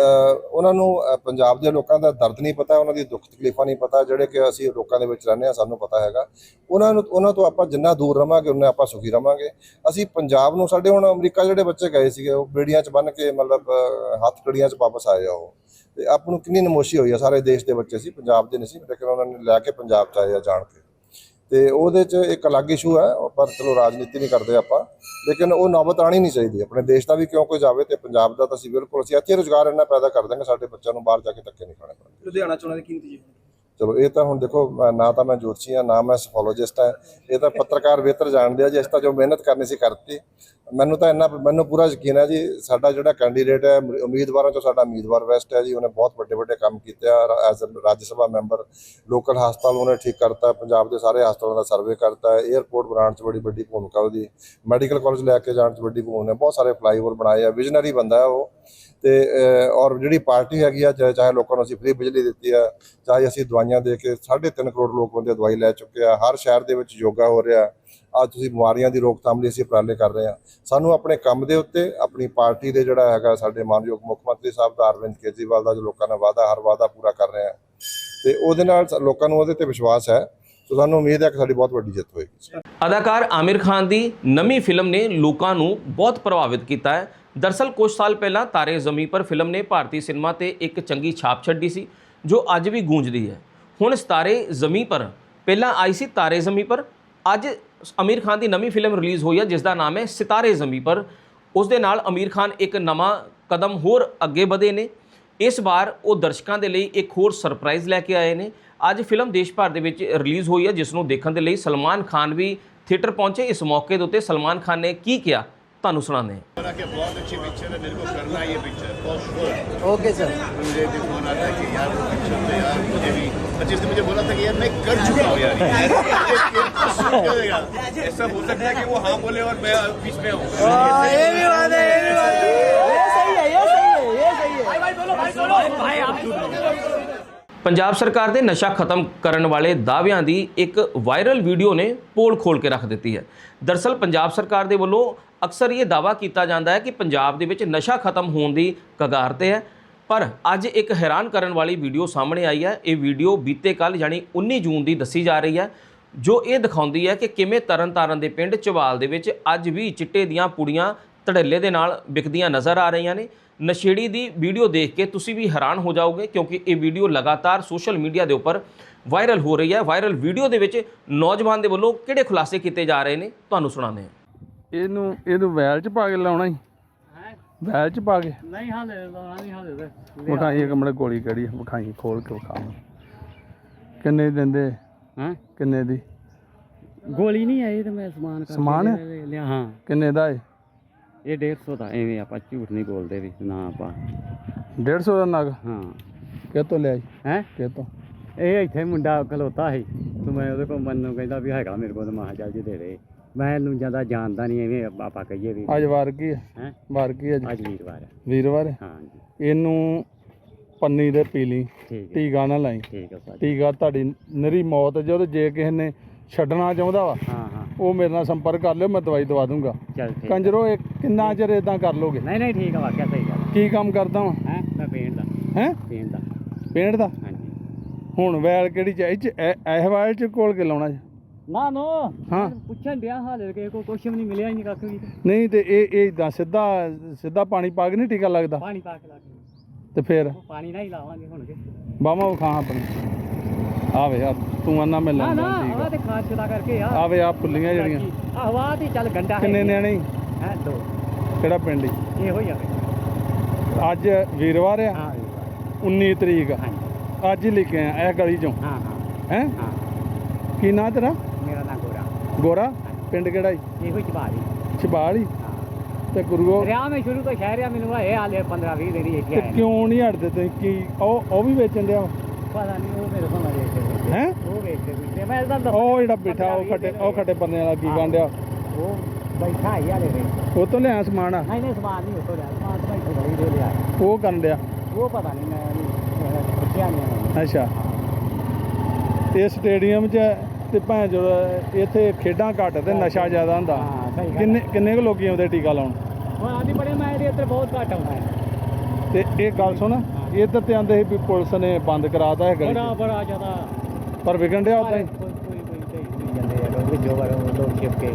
ਉਹਨਾਂ ਨੂੰ ਪੰਜਾਬ ਦੇ ਲੋਕਾਂ ਦਾ ਦਰਦ ਨਹੀਂ ਪਤਾ, ਉਹਨਾਂ ਦੀ ਦੁੱਖ ਤਕਲੀਫਾਂ ਨਹੀਂ ਪਤਾ, ਜਿਹੜੇ ਕਿ ਅਸੀਂ ਲੋਕਾਂ ਦੇ ਵਿੱਚ ਰਹਿੰਦੇ ਆ ਸਾਨੂੰ ਪਤਾ ਹੈਗਾ। ਉਹਨਾਂ ਨੂੰ, ਉਹਨਾਂ ਤੋਂ ਆਪਾਂ ਜਿੰਨਾ ਦੂਰ ਰਵਾਂਗੇ, ਉਨਾ ਆਪਾਂ ਸੁਖੀ ਰਵਾਂਗੇ। ਅਸੀਂ ਪੰਜਾਬ ਨੂੰ, ਸਾਡੇ ਹੁਣ ਅਮਰੀਕਾ ਜਿਹੜੇ ਬੱਚੇ ਗਏ ਸੀਗੇ, ਉਹ ਬੇੜੀਆਂ 'ਚ ਬੰਨ ਕੇ ਮਤਲਬ ਹੱਥ ਕੜੀਆਂ 'ਚ ਵਾਪਸ ਆਏ ਆ ਉਹ। ਤੇ ਆਪ ਨੂੰ ਕਿੰਨੀ ਨਮੋਸ਼ੀ ਹੋਈ ਆ, ਸਾਰੇ ਦੇਸ਼ ਦੇ ਬੱਚੇ ਸੀ, ਪੰਜਾਬ ਦੇ ਨਹੀਂ ਸੀ, ਲੇਕਿਨ ਉਹਨਾਂ ਨੇ ਲੈ ਕੇ ਪੰਜਾਬ 'ਚ ਆਏ ਆ ਜਾਣ ਕੇ। ਤੇ ਉਹਦੇ 'ਚ ਇੱਕ ਅਲੱਗ ਇਸ਼ੂ ਹੈ ਪਰ ਚਲੋ ਰਾਜਨੀਤੀ ਨਹੀਂ ਕਰਦੇ ਆਪਾਂ। ਲੇਕਿਨ ਉਹ ਨੌਬਤ ਆਣੀ ਨਹੀਂ ਚਾਹੀਦੀ, ਆਪਣੇ ਦੇਸ਼ ਦਾ ਵੀ ਕਿਉਂ ਕੋਈ ਜਾਵੇ ਤੇ ਪੰਜਾਬ ਦਾ ਤਾਂ ਅਸੀਂ ਬਿਲਕੁਲ, ਅਸੀਂ ਇੱਥੇ ਰੁਜ਼ਗਾਰ ਇੰਨਾ ਪੈਦਾ ਕਰ ਦਾਂਗੇ ਸਾਡੇ ਬੱਚਿਆਂ ਨੂੰ ਬਾਹਰ ਜਾ ਕੇ ਧੱਕੇ ਨਹੀਂ ਖਾਣੇ ਪੈਣਗੇ। ਲੁਧਿਆਣਾ ਚੋਣਾਂ ਦੇ ਕੀ ਨਤੀਜੇ ਚਲੋ, ਇਹ ਤਾਂ ਹੁਣ ਦੇਖੋ ਮੈਂ- ਨਾ ਤਾਂ ਮੈਂ ਜੋਤਸ਼ੀ ਹਾਂ, ਨਾ ਮੈਂ ਸਫੋਲੋਜਿਸਟ ਹਾਂ। ਇਹ ਤਾਂ ਪੱਤਰਕਾਰ ਬਿਹਤਰ ਜਾਣਦੇ ਆ ਜੀ ਇਸ ਤਾਂ ਜੋ ਮਿਹਨਤ ਕਰਨੀ ਸੀ ਕਰਤੀ। ਮੈਨੂੰ ਤਾਂ ਇੰਨਾ, ਮੈਨੂੰ ਪੂਰਾ ਯਕੀਨ ਹੈ ਜੀ, ਸਾਡਾ ਜਿਹੜਾ ਕੈਂਡੀਡੇਟ ਹੈ ਉਮੀਦਵਾਰਾਂ ਚੋਂ ਸਾਡਾ ਉਮੀਦਵਾਰ ਵੈਸਟ ਹੈ ਜੀ, ਉਹਨੇ ਬਹੁਤ ਵੱਡੇ ਵੱਡੇ ਕੰਮ ਕੀਤੇ ਆ as Raj Sabha member local ਹਸਪਤਾਲ ਉਹਨੇ ਠੀਕ ਕਰਤਾ, ਪੰਜਾਬ ਦੇ ਸਾਰੇ ਹਸਪਤਾਲਾਂ ਦਾ ਸਰਵੇ ਕਰਤਾ ਹੈ 에ਅਰਪੋਰਟ ਬਣਾਉਣ 'ਚ ਬੜੀ ਵੱਡੀ ਭੂਮਿਕਾ ਉਹਦੀ ਮੈਡੀਕਲ ਕਾਲਜ ਲੈ ਕੇ ਜਾਣ 'ਚ ਵੱਡੀ ਭੂਮਿਕਾ ਬਹੁਤ ਸਾਰੇ ਫਲਾਈਓਵਰ ਬਣਾਏ ਆ ਵਿਜ਼ਨਰੀ ਬੰਦਾ ਹੈ ਉਹ। ਤੇ ਔਰ ਜਿਹੜੀ ਪਾਰਟੀ ਹੈਗੀ ਆ, ਚਾਹੇ ਚਾਹੇ ਲੋਕਾਂ ਨੂੰ ਅਸੀਂ ਫ੍ਰੀ ਬਿਜਲੀ ਦਿੱਤੀ ਆ, ਚਾਹੇ ਅਸੀਂ ਦਵਾਈਆਂ ਦੇ ਕੇ 3.5 ਕਰੋੜ ਲੋਕ ਬੰਦੇ ਦਵਾਈ ਲੈ ਚੁੱਕੇ ਆ, ਹਰ ਸ਼ਹਿਰ ਦੇ ਵਿੱਚ ਯੋਗਾ ਹੋ ਰਿਹਾ, ਅੱਜ ਤੁਸੀਂ ਬਿਮਾਰੀਆਂ ਦੀ ਰੋਕਥਾਮ ਲਈ ਅਸੀਂ ਉਪਰਾਲੇ ਕਰ ਰਹੇ ਹਾਂ ਸਾਨੂੰ ਆਪਣੇ ਕੰਮ ਦੇ ਉੱਤੇ, ਆਪਣੀ ਪਾਰਟੀ ਦੇ ਜਿਹੜਾ ਹੈਗਾ ਸਾਡੇ ਮਾਨਯੋਗ ਮੁੱਖ ਮੰਤਰੀ ਸਾਹਿਬ ਦਾ ਅਰਵਿੰਦ ਕੇਜਰੀਵਾਲ ਦਾ, ਜੋ ਲੋਕਾਂ ਨਾਲ ਵਾਅਦਾ, ਹਰ ਵਾਅਦਾ ਪੂਰਾ ਕਰ ਰਹੇ ਹਾਂ ਤੇ ਉਹਦੇ ਨਾਲ ਲੋਕਾਂ ਨੂੰ ਉਹਦੇ ਤੇ ਵਿਸ਼ਵਾਸ ਹੈ। ਸੋ ਸਾਨੂੰ ਉਮੀਦ ਹੈ ਕਿ ਸਾਡੀ ਬਹੁਤ ਵੱਡੀ ਜਿੱਤ ਹੋਏਗੀ। ਅਦਾਕਾਰ ਆਮਿਰ ਖਾਨ ਦੀ ਨਵੀਂ ਫਿਲਮ ਨੇ ਲੋਕਾਂ ਨੂੰ ਬਹੁਤ ਪ੍ਰਭਾਵਿਤ ਕੀਤਾ ਹੈ। ਦਰਸਲ ਕੁਝ ਸਾਲ ਪਹਿਲਾਂ ਤਾਰੇ ਜ਼ਮੀਂ ਪਰ ਫਿਲਮ ਨੇ ਭਾਰਤੀ ਸਿਨੇਮਾ ਤੇ ਇੱਕ ਚੰਗੀ ਛਾਪ ਛੱਡੀ ਸੀ, ਜੋ ਅੱਜ ਵੀ ਗੂੰਜਦੀ ਹੈ। ਹੁਣ ਸਿਤਾਰੇ ਜ਼ਮੀਂ ਪਰ, ਪਹਿਲਾਂ ਆਈ ਸੀ ਤਾਰੇ ਜ਼ਮੀਂ ਪਰ, ਅੱਜ ਅਮੀਰ ਖਾਨ ਦੀ ਨਵੀਂ ਫਿਲਮ ਰਿਲੀਜ਼ ਹੋਈ ਹੈ, ਜਿਸ ਦਾ ਨਾਮ ਹੈ ਸਿਤਾਰੇ ਜ਼ਮੀਂ ਪਰ। ਉਸ ਦੇ ਨਾਲ ਅਮੀਰ ਖਾਨ ਇੱਕ ਨਵਾਂ ਕਦਮ ਹੋਰ ਅੱਗੇ ਵਧੇ ਨੇ। ਇਸ ਵਾਰ ਉਹ ਦਰਸ਼ਕਾਂ ਦੇ ਲਈ ਇੱਕ ਹੋਰ ਸਰਪ੍ਰਾਈਜ਼ ਲੈ ਕੇ ਆਏ ਨੇ। ਅੱਜ ਫਿਲਮ ਦੇਸ਼ ਭਰ ਦੇ ਵਿੱਚ ਰਿਲੀਜ਼ ਹੋਈ ਹੈ ਜਿਸ ਨੂੰ ਦੇਖਣ ਦੇ ਲਈ ਸਲਮਾਨ ਖਾਨ ਵੀ ਥੀਏਟਰ ਪਹੁੰਚੇ ਇਸ ਮੌਕੇ ਦੇ ਉੱਤੇ ਸਲਮਾਨ ਖਾਨ ਨੇ ਕੀ ਕਿਹਾ ਤੁਹਾਨੂੰ ਸੁਣਾਉਂਦੇ ਹਾਂ कि बहुत अच्छी पिक्चर है मेरे को करना है ये पिक्चर बहुत श्योर ओके सर मुझे भी फोन आता है कि यार वो पिक्चर तो यार मुझे भी पच्चीस ने मुझे बोला था कि यार मैं कर चुका हूँ यार ये। ये फिर तो shoot करेगा ऐसा हो सकता है कि वो हाँ बोले और मैं बीच में हूँ ये भी बात है ये भी बात है ये सही है ये सही है ये सही है ਪੰਜਾਬ ਸਰਕਾਰ ਦੇ ਨਸ਼ਾ ਖਤਮ ਕਰਨ ਵਾਲੇ ਦਾਅਵਿਆਂ ਦੀ ਇੱਕ ਵਾਇਰਲ ਵੀਡੀਓ ਨੇ ਪੋਲ ਖੋਲ ਕੇ ਰੱਖ ਦਿੱਤੀ ਹੈ। ਦਰਸਲ ਪੰਜਾਬ ਸਰਕਾਰ ਦੇ ਵੱਲੋਂ ਅਕਸਰ ਇਹ ਦਾਅਵਾ ਕੀਤਾ ਜਾਂਦਾ ਹੈ ਕਿ ਪੰਜਾਬ ਦੇ ਵਿੱਚ ਨਸ਼ਾ ਖਤਮ ਹੋਣ ਦੀ ਕਗਾਰ ਤੇ ਹੈ। ਪਰ ਅੱਜ ਇੱਕ ਹੈਰਾਨ ਕਰਨ ਵਾਲੀ ਵੀਡੀਓ ਸਾਹਮਣੇ ਆਈ ਹੈ। ਇਹ ਵੀਡੀਓ ਬੀਤੇ ਕੱਲ ਯਾਨੀ 19 ਜੂਨ ਦੀ ਦੱਸੀ ਜਾ ਰਹੀ ਹੈ, ਜੋ ਇਹ ਦਿਖਾਉਂਦੀ ਹੈ ਕਿ ਕਿਵੇਂ ਤਰਨਤਾਰਨ ਦੇ ਪਿੰਡ ਚਵਾਲ ਦੇ ਵਿੱਚ ਅੱਜ ਵੀ ਚਿੱਟੇ ਦੀਆਂ ਪੁੜੀਆਂ ਧੜੱਲੇ ਦੇ ਨਾਲ ਵਿਕਦੀਆਂ ਨਜ਼ਰ ਆ ਰਹੀਆਂ ਨੇ। ਨਸ਼ੇੜੀ ਦੀ ਵੀਡੀਓ ਦੇਖ ਕੇ ਤੁਸੀਂ ਵੀ ਹੈਰਾਨ ਹੋ ਜਾਓਗੇ ਕਿਉਂਕਿ ਇਹ ਵੀਡੀਓ ਲਗਾਤਾਰ ਸੋਸ਼ਲ ਮੀਡੀਆ ਦੇ ਉੱਪਰ ਵਾਇਰਲ ਹੋ ਰਹੀ ਹੈ। ਵਾਇਰਲ ਵੀਡੀਓ ਦੇ ਵਿੱਚ ਨੌਜਵਾਨ ਦੇ ਵੱਲੋਂ ਕਿਹੜੇ ਖੁਲਾਸੇ ਕੀਤੇ ਜਾ ਰਹੇ ਨੇ? ਤੁਹਾਨੂੰ ਸੁਣਾਉਂਦੇ ਹਾਂ। ਇਹਨੂੰ ਇਹਨੂੰ ਵੈਲ ਚ ਪਾ ਕੇ ਲਾਉਣਾ ਹੀ। ਵੈਲ ਚ ਪਾ ਕੇ। ਨਹੀਂ ਹਾਲੇ ਲਾਉਣਾ ਨਹੀਂ ਹਾਲੇ ਵਿਖਾਈ ਇੱਕ ਮਿੰਟ ਗੋਲੀ ਕਿਹੜੀ ਵਿਖਾਈ ਖੋਲ ਕੇ ਵਿਖਾ ਕਿੰਨੇ ਦਿੰਦੇ? ਹਾਂ? ਕਿੰਨੇ ਦੀ? ਗੋਲੀ ਨਹੀਂ ਆਈ ਤੇ ਮੈਂ ਸਮਾਨ ਹੈ? ਲੈ ਲਿਆ ਹਾਂ। ਕਿੰਨੇ ਦਾ ਏ? ਇਹ 150 ਦਾ ਐਵੇਂ ਆਪਾਂ ਝੂਠ ਨਹੀਂ ਬੋਲਦੇ ਵੀ ਨਾ ਆਪਾਂ। 150 ਦਾ ਨਗ? ਹਾਂ। ਕਿ ਤੋਂ ਲਿਆਈ? ਹੈ? ਕਿ ਤੋਂ ਇਹ ਇੱਥੇ ਮੁੰਡਾ ਖਲੋਤਾ ਸੀ ਤੇ ਮੈਂ ਉਹਦੇ ਕੋਲ ਮੈਨੂੰ ਕਹਿੰਦਾ ਵੀ ਹੈਗਾ ਮੇਰੇ ਕੋਲ ਤੇ ਮੈਂ ਕਿਹਾ ਚੱਲ ਜੀ ਦੇ ਦੇ। ਮੈਂ ਇਹਨੂੰ ਜ਼ਿਆਦਾ ਜਾਣਦਾ ਨਹੀਂ ਐਵੇਂ ਆਪਾਂ ਕਹੀਏ ਵੀ। ਅੱਜ ਵਾਰ ਕੀ ਹੈ? ਹੈ? ਵਾਰ ਕੀ ਹੈ ਅੱਜ? ਅੱਜ ਵੀਰਵਾਰ ਹੈ। ਵੀਰਵਾਰ ਹੈ। ਹਾਂ ਜੀ ਇਹਨੂੰ ਪੰਨੀ ਦੇ ਪੀ ਲਈ ਠੀਕ ਹੈ। ਟੀਕਾ ਨਾ ਲਾਈ। ਠੀਕ ਹੈ ਸਰ ਟੀਕਾ ਤੁਹਾਡੀ ਨਰੀ ਮੌਤ ਜਦੋਂ ਜੇ ਕਿਸੇ ਨੇ ਛੱਡਣਾ ਚਾਹੁੰਦਾ ਵਾ ਹਾਂ ਹਾਂ। ਉਹ ਮੇਰੇ ਨਾਲ ਸੰਪਰਕ ਕਰ ਲਿਓ ਮੈਂ ਦਵਾਈ ਦਵਾ ਦੂੰਗਾ। ਚੱਲ ਠੀਕ ਕੰਜਰੋ ਇਹ ਕਿੰਨਾ ਚਿਰ ਇਦਾਂ ਕਰ ਲੋਗੇ? ਨਹੀਂ ਨਹੀਂ ਠੀਕ ਹੈ ਵਾਕਿਆ ਸਹੀ ਗੱਲ ਕੀ ਕੰਮ ਕਰਦਾ ਹੈ ਮੈਂ ਪੇਂਟ ਦਾ। ਹੈ? ਪੇਂਟ ਦਾ। ਪੇਂਟ ਦਾ? ਹਾਂਜੀ। ਹੁਣ ਵੈਲ ਕਿਹੜੀ ਚਾਹੀਦੀ ਇਹ ਵੈਲ ਚ ਕੋਲ ਕੇ ਲਾਉਣਾ ਜੀ? ਨਾ ਨੋ। ਹਾਂ। ਪੁੱਛਣ ਡਿਆ ਹਾਲੇ ਕਿ ਕੋਈ ਕੁਛ ਵੀ ਨਹੀਂ ਮਿਲਿਆ ਨਹੀਂ ਕੱਖ ਵੀ ਨਹੀਂ ਤੇ ਇਹ ਇਹ ਇਦਾਂ ਸਿੱਧਾ ਸਿੱਧਾ ਪਾਣੀ ਪਾ ਕੇ ਨਹੀਂ ਟੀਕਾ ਲੱਗਦਾ? ਪਾਣੀ ਪਾ ਕੇ ਲਾ ਕੇ। ਤੇ ਫਿਰ? ਪਾਣੀ ਨਾਲ ਹੀ ਲਾਵਾਂਗੇ ਹੁਣ ਕੇ ਬਾਵਾ ਵਿਖਾ ਆਪਣੀ। ਆਵੇ ਆ ਤੂੰ ਆਨਾ ਮੈਂ ਨਾ ਨਾ ਠੀਕ ਆਹ ਤੇ ਖਾਦ ਚਲਾ ਕਰਕੇ ਆ। ਆਵੇ ਆ ਫੁੱਲੀਆਂ ਜਿਹੜੀਆਂ। ਆਹ ਵਾਹ ਤੇ ਚੱਲ ਗੰਡਾ ਕਿੰਨੇ ਨਿਆਣੇ? ਹੈ ਦੋ। ਕਿਹੜਾ ਪਿੰਡ ਈ? ਇਹੋ ਹੀ ਆ। ਅੱਜ ਵੀਰਵਾਰ ਆ? ਹਾਂ 19 ਤਰੀਕ। ਹਾਂਜੀ ਅੱਜ ਹੀ ਲੈ ਕੇ ਆਇਆ ਇਹ ਗਲੀ ਚੋਂ। ਹਾਂ ਹਾਂ। ਹੈ? ਹਾਂ। ਕੀ ਨਾਂ ਤੇਰਾ? ਮੇਰਾ ਨਾਂ ਗੋਰਾ। ਗੋਰਾ? ਪਿੰਡ ਕਿਹੜਾ ਈ? ਇਹੋ ਹੀ ਚਬਾਰੀ ਛਬਾਲ ਹੀ। ਤੇ ਗੁਰੂ ਰਿਆ ਮੈਂ ਸ਼ੁਰੂ ਤੋਂ ਸ਼ਹਿਰ ਆ ਮੈਨੂੰ ਇਹ ਹਾਲੇ 15 20 ਦਿਨ ਹੀ ਇੱਥੇ ਤੇ। ਕਿਉਂ ਨਹੀਂ ਹਟਦੇ ਤੁਸੀਂ? ਕੀ ਉਹ ਉਹ ਵੀ ਵੇਚਣ ਡਿਆ ਪਤਾ ਨਹੀਂ ਉਹ ਮੇਰੇ ਕੋਲ ਵੇਚਦੇ ਹੈ? ਉਹ ਵੇਚਦੇ ਵੇਚਦੇ ਮੈਂ ਤਾਂ ਦੱਸ- ਉਹ ਜਿਹੜਾ ਬੈਠਾ ਉਹ ਖੱਟੇ ਉਹ ਖੱਟੇ ਬੰਦੇ ਵਾਲਾ ਕੀ ਗਾਂਡਿਆ ਉਹ ਬੈਠਾ ਹੀ ਹਾਲੇ ਵੇਚ ਉਹ ਤੋਂ ਲਿਆ ਸਮਾਨ? ਆ ਨਹੀਂ ਨਹੀਂ ਸਮਾਨ ਨਹੀਂ ਉੱਥੋਂ ਲਿਆ ਸਮਾਨ ਤਾਂ ਮੈਂ ਇੱਥੋਂ ਗਲੀ ਦੇ ਲਿਆ ਉਹ ਕਰਨ ਡਿਆ ਉਹ ਪਤਾ ਨਹੀਂ ਮੈਂ ਨਹੀਂ ਪੁੱਛਿਆ ਨਹੀਂ ਮੈਨੂੰ ਅੱਛਾ। ਇਹ ਸਟੇਡੀਅਮ 'ਚ ਤੇ ਭੈਣ ਜੋ ਇੱਥੇ ਖੇਡਾਂ ਘੱਟ ਤੇ ਨਸ਼ਾ ਜ਼ਿਆਦਾ ਹੁੰਦਾ। ਹਾਂ ਸਹੀ ਗੱਲ ਕਿੰਨੇ ਕਿੰਨੇ ਕੁ ਲੋਕੀ ਆਉਂਦੇ ਟੀਕਾ ਲਾਉਣ? ਹੁਣ ਆਂਦੀ ਬੜੇ ਮੈਂ ਇਹਦੇ ਇੱਧਰ ਬਹੁਤ ਘੱਟ ਆਉਂਦਾ। ਹੈ ਤੇ ਇਹ ਗੱਲ ਸੁਣ। ਇੱਧਰ ਤੇ ਆਂਦੇ ਸੀ ਵੀ ਪੁਲਿਸ ਨੇ ਬੰਦ ਕਰਾਤਾ ਹੈ ਗਲੀ ਬੜਾ 'ਚ। ਬੜਾ ਜ਼ਿਆਦਾ। ਪਰ ਵਿਕਣ ਡਿਆ ਉਦਾਂ ਹੀ ਕੋਈ ਕੋਈ ਕੋਈ ਤੇ ਹੀ ਜਾਂਦੇ ਆ ਲੋਕ ਜੋ ਵਾਰ ਉਹ ਲੋਕ ਛਿਪ ਕੇ।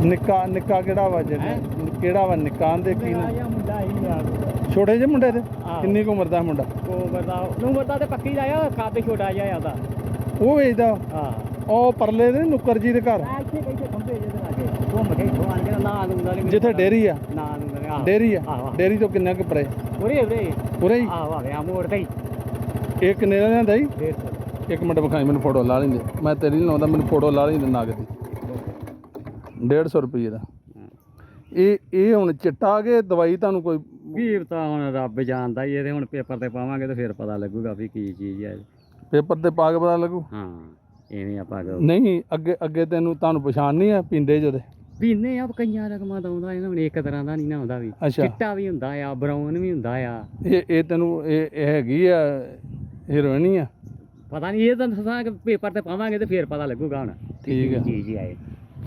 ਨਿੱਕਾ ਨਿੱਕਾ ਕਿਹੜਾ ਵਾ ਜਿਹੜਾ? ਕਿਹੜਾ ਵਾ ਨਿੱਕਾ ਆਂਦੇ ਕੀ ਨਾਂ? ਮੁੰਡਾ ਹੀ ਛੋਟੇ ਜਿਹੇ ਮੁੰਡੇ ਦੇ। ਕਿੰਨੀ ਕੁ ਉਮਰ ਦਾ ਮੁੰਡਾ? ਉਹ ਨੂੰ ਵਰਦਾ ਤੇ ਪੱਕੀ ਜਾਇਆ ਕੱਦ ਛੋਟਾ ਜਿਹਾ ਆਦਾ ਉਹ ਵੇਚਦਾ? ਹਾਂ। ਉਹ ਪਰਲੇ ਦੇ ਨੁੱਕਰ ਜੀ ਦੇ ਘਰ? ਇੱਥੇ ਕਿੱਥੇ ਖੰਭੇ ਜਿਹਦੇ ਲਾਗੇ। ਘੁੰਮ ਕੇ ਇੱਥੋਂ ਆਣ ਕੇ ਨਾ ਆਨੂੰ ਦਾ ਨਹੀਂ ਜਿੱਥੇ ਡੇਰੀ ਆ? ਨਾ ਦਾ ਡੇਰੀ ਆ। ਡੇਰੀ ਤੋਂ ਕਿੰਨਾ ਕੁ ਪਰੇ? ਉਰੇ ਉਰੇ। ਉਰੇ ਹੀ? ਆਹ ਆ ਗਿਆ ਮੋੜ ਤੇ ਹੀ। ਇਹ ਕਿੰਨੇ ਦਾ ਲਿਆਂਦਾ ਜੀ? 150 ਇੱਕ ਮਿੰਟ ਵਿਖਾਈ ਮੈਨੂੰ ਫੋਟੋ ਲਾ ਲੈਂਦੇ। ਮੈਂ ਤੇਰੀ ਨਹੀਂ ਲਾਉਂਦਾ ਮੈਨੂੰ ਫੋਟੋ ਲਾ ਲੈਂਦੇ ਨਗ ਦੀ। 150 ਰੁਪਏ ਦਾ। ਇਹ ਇਹ ਹੁਣ ਚਿੱਟਾ ਕੇ ਦਵਾਈ ਤੁਹਾਨੂੰ ਕੋਈ ਪਤਾ ਹੁਣ ਰੱਬ ਜਾਣਦਾ ਹੀ ਇਹਦੇ ਹੁਣ ਪੇਪਰ ਤੇ ਪਾਵਾਂਗੇ ਤੇ ਫਿਰ ਪਤਾ ਲੱਗੂਗਾ ਵੀ ਕੀ ਚੀਜ਼ ਹੈ ਪੇਪਰ ਤੇ ਪਾ ਕੇ ਪਤਾ ਲੱਗੂ? ਹਾਂ ਐਵੇਂ ਆਪਾਂ ਕਹੋ ਨਹੀਂ ਅੱਗੇ ਅੱਗੇ ਤੈਨੂੰ ਤੁਹਾਨੂੰ ਪਛਾਣ ਨਹੀਂ ਆ ਪੀਂਦੇ ਜਦੇ। ਪੀਨੇ ਆ ਕਈਆਂ ਰਕਮਾਂ ਦਾ ਆਉਂਦਾ ਇਹਨਾਂ ਨੂੰ ਇੱਕ ਤਰ੍ਹਾਂ ਦਾ ਨਹੀਂ ਨਾ ਆਉਂਦਾ ਵੀ। ਅੱਛਾ। ਚਿੱਟਾ ਵੀ ਹੁੰਦਾ ਆ ਬਰਾਊਨ ਵੀ ਹੁੰਦਾ ਆ। ਇਹ ਇਹ ਤੈਨੂੰ ਇਹ ਇਹ ਹੈਗੀ ਆ ਹੀਰੋਇਨ ਹੀ ਆ? ਪਤਾ ਨਹੀਂ ਇਹ ਤਾਂ ਦੱਸਾਂ ਕਿ ਪੇਪਰ ਤੇ ਪਾਵਾਂਗੇ ਤੇ ਫਿਰ ਪਤਾ ਲੱਗੂਗਾ ਹੁਣ। ਠੀਕ ਆ। ਚੀਜ਼ ਹੀ ਆਏ